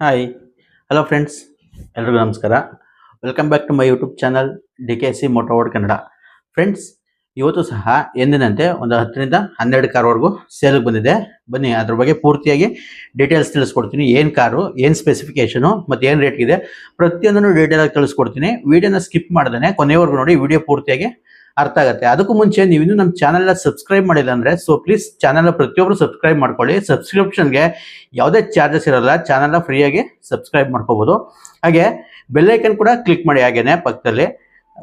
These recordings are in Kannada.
ಹಾಯ್ ಹಲೋ ಫ್ರೆಂಡ್ಸ್ ಎಲ್ರಿಗೂ ನಮಸ್ಕಾರ. Welcome back to my YouTube channel D K C motoworld Kannada friends ಇವತ್ತು ಸಹ ಎಂದಿನಂತೆ ಒಂದು ಹತ್ತರಿಂದ ಹನ್ನೆರಡು ಕಾರ್ವರೆಗೂ ಸೇಲ್ಗೆ ಬಂದಿದೆ. ಬನ್ನಿ, ಅದ್ರ ಬಗ್ಗೆ ಪೂರ್ತಿಯಾಗಿ ಡೀಟೇಲ್ಸ್ ತಿಳಿಸ್ಕೊಡ್ತೀನಿ. ಏನು ಕಾರು ಏನು ಸ್ಪೆಸಿಫಿಕೇಷನು ಮತ್ತು ಏನು ರೇಟ್ಗಿದೆ ಪ್ರತಿಯೊಂದನ್ನು ಡೀಟೇಲಾಗಿ ತಿಳಿಸ್ಕೊಡ್ತೀನಿ. ವಿಡಿಯೋನ ಸ್ಕಿಪ್ ಮಾಡ್ದೇ ಕೊನೆಯವರೆಗೂ ನೋಡಿ ವಿಡಿಯೋ ಪೂರ್ತಿಯಾಗಿ ಅರ್ಥ ಆಗುತ್ತೆ. ಅದಕ್ಕೂ ಮುಂಚೆ ನೀವು ಇನ್ನೂ ನಮ್ಮ ಚಾನಲ್ನ ಸಬ್ಸ್ಕ್ರೈಬ್ ಮಾಡಿಲ್ಲ ಅಂದರೆ, ಸೊ ಪ್ಲೀಸ್ ಚಾನಲ್ನ ಪ್ರತಿಯೊಬ್ಬರು ಸಬ್ಸ್ಕ್ರೈಬ್ ಮಾಡ್ಕೊಳ್ಳಿ. ಸಬ್ಸ್ಕ್ರಿಪ್ಷನ್ಗೆ ಯಾವುದೇ ಚಾರ್ಜಸ್ ಇರೋಲ್ಲ, ಚಾನಲ್ನ ಫ್ರೀಯಾಗಿ ಸಬ್ಸ್ಕ್ರೈಬ್ ಮಾಡ್ಕೋಬೋದು. ಹಾಗೆ ಬೆಲ್ಲೈಕನ್ ಕೂಡ ಕ್ಲಿಕ್ ಮಾಡಿ ಹಾಗೇನೆ ಪಕ್ಕದಲ್ಲಿ.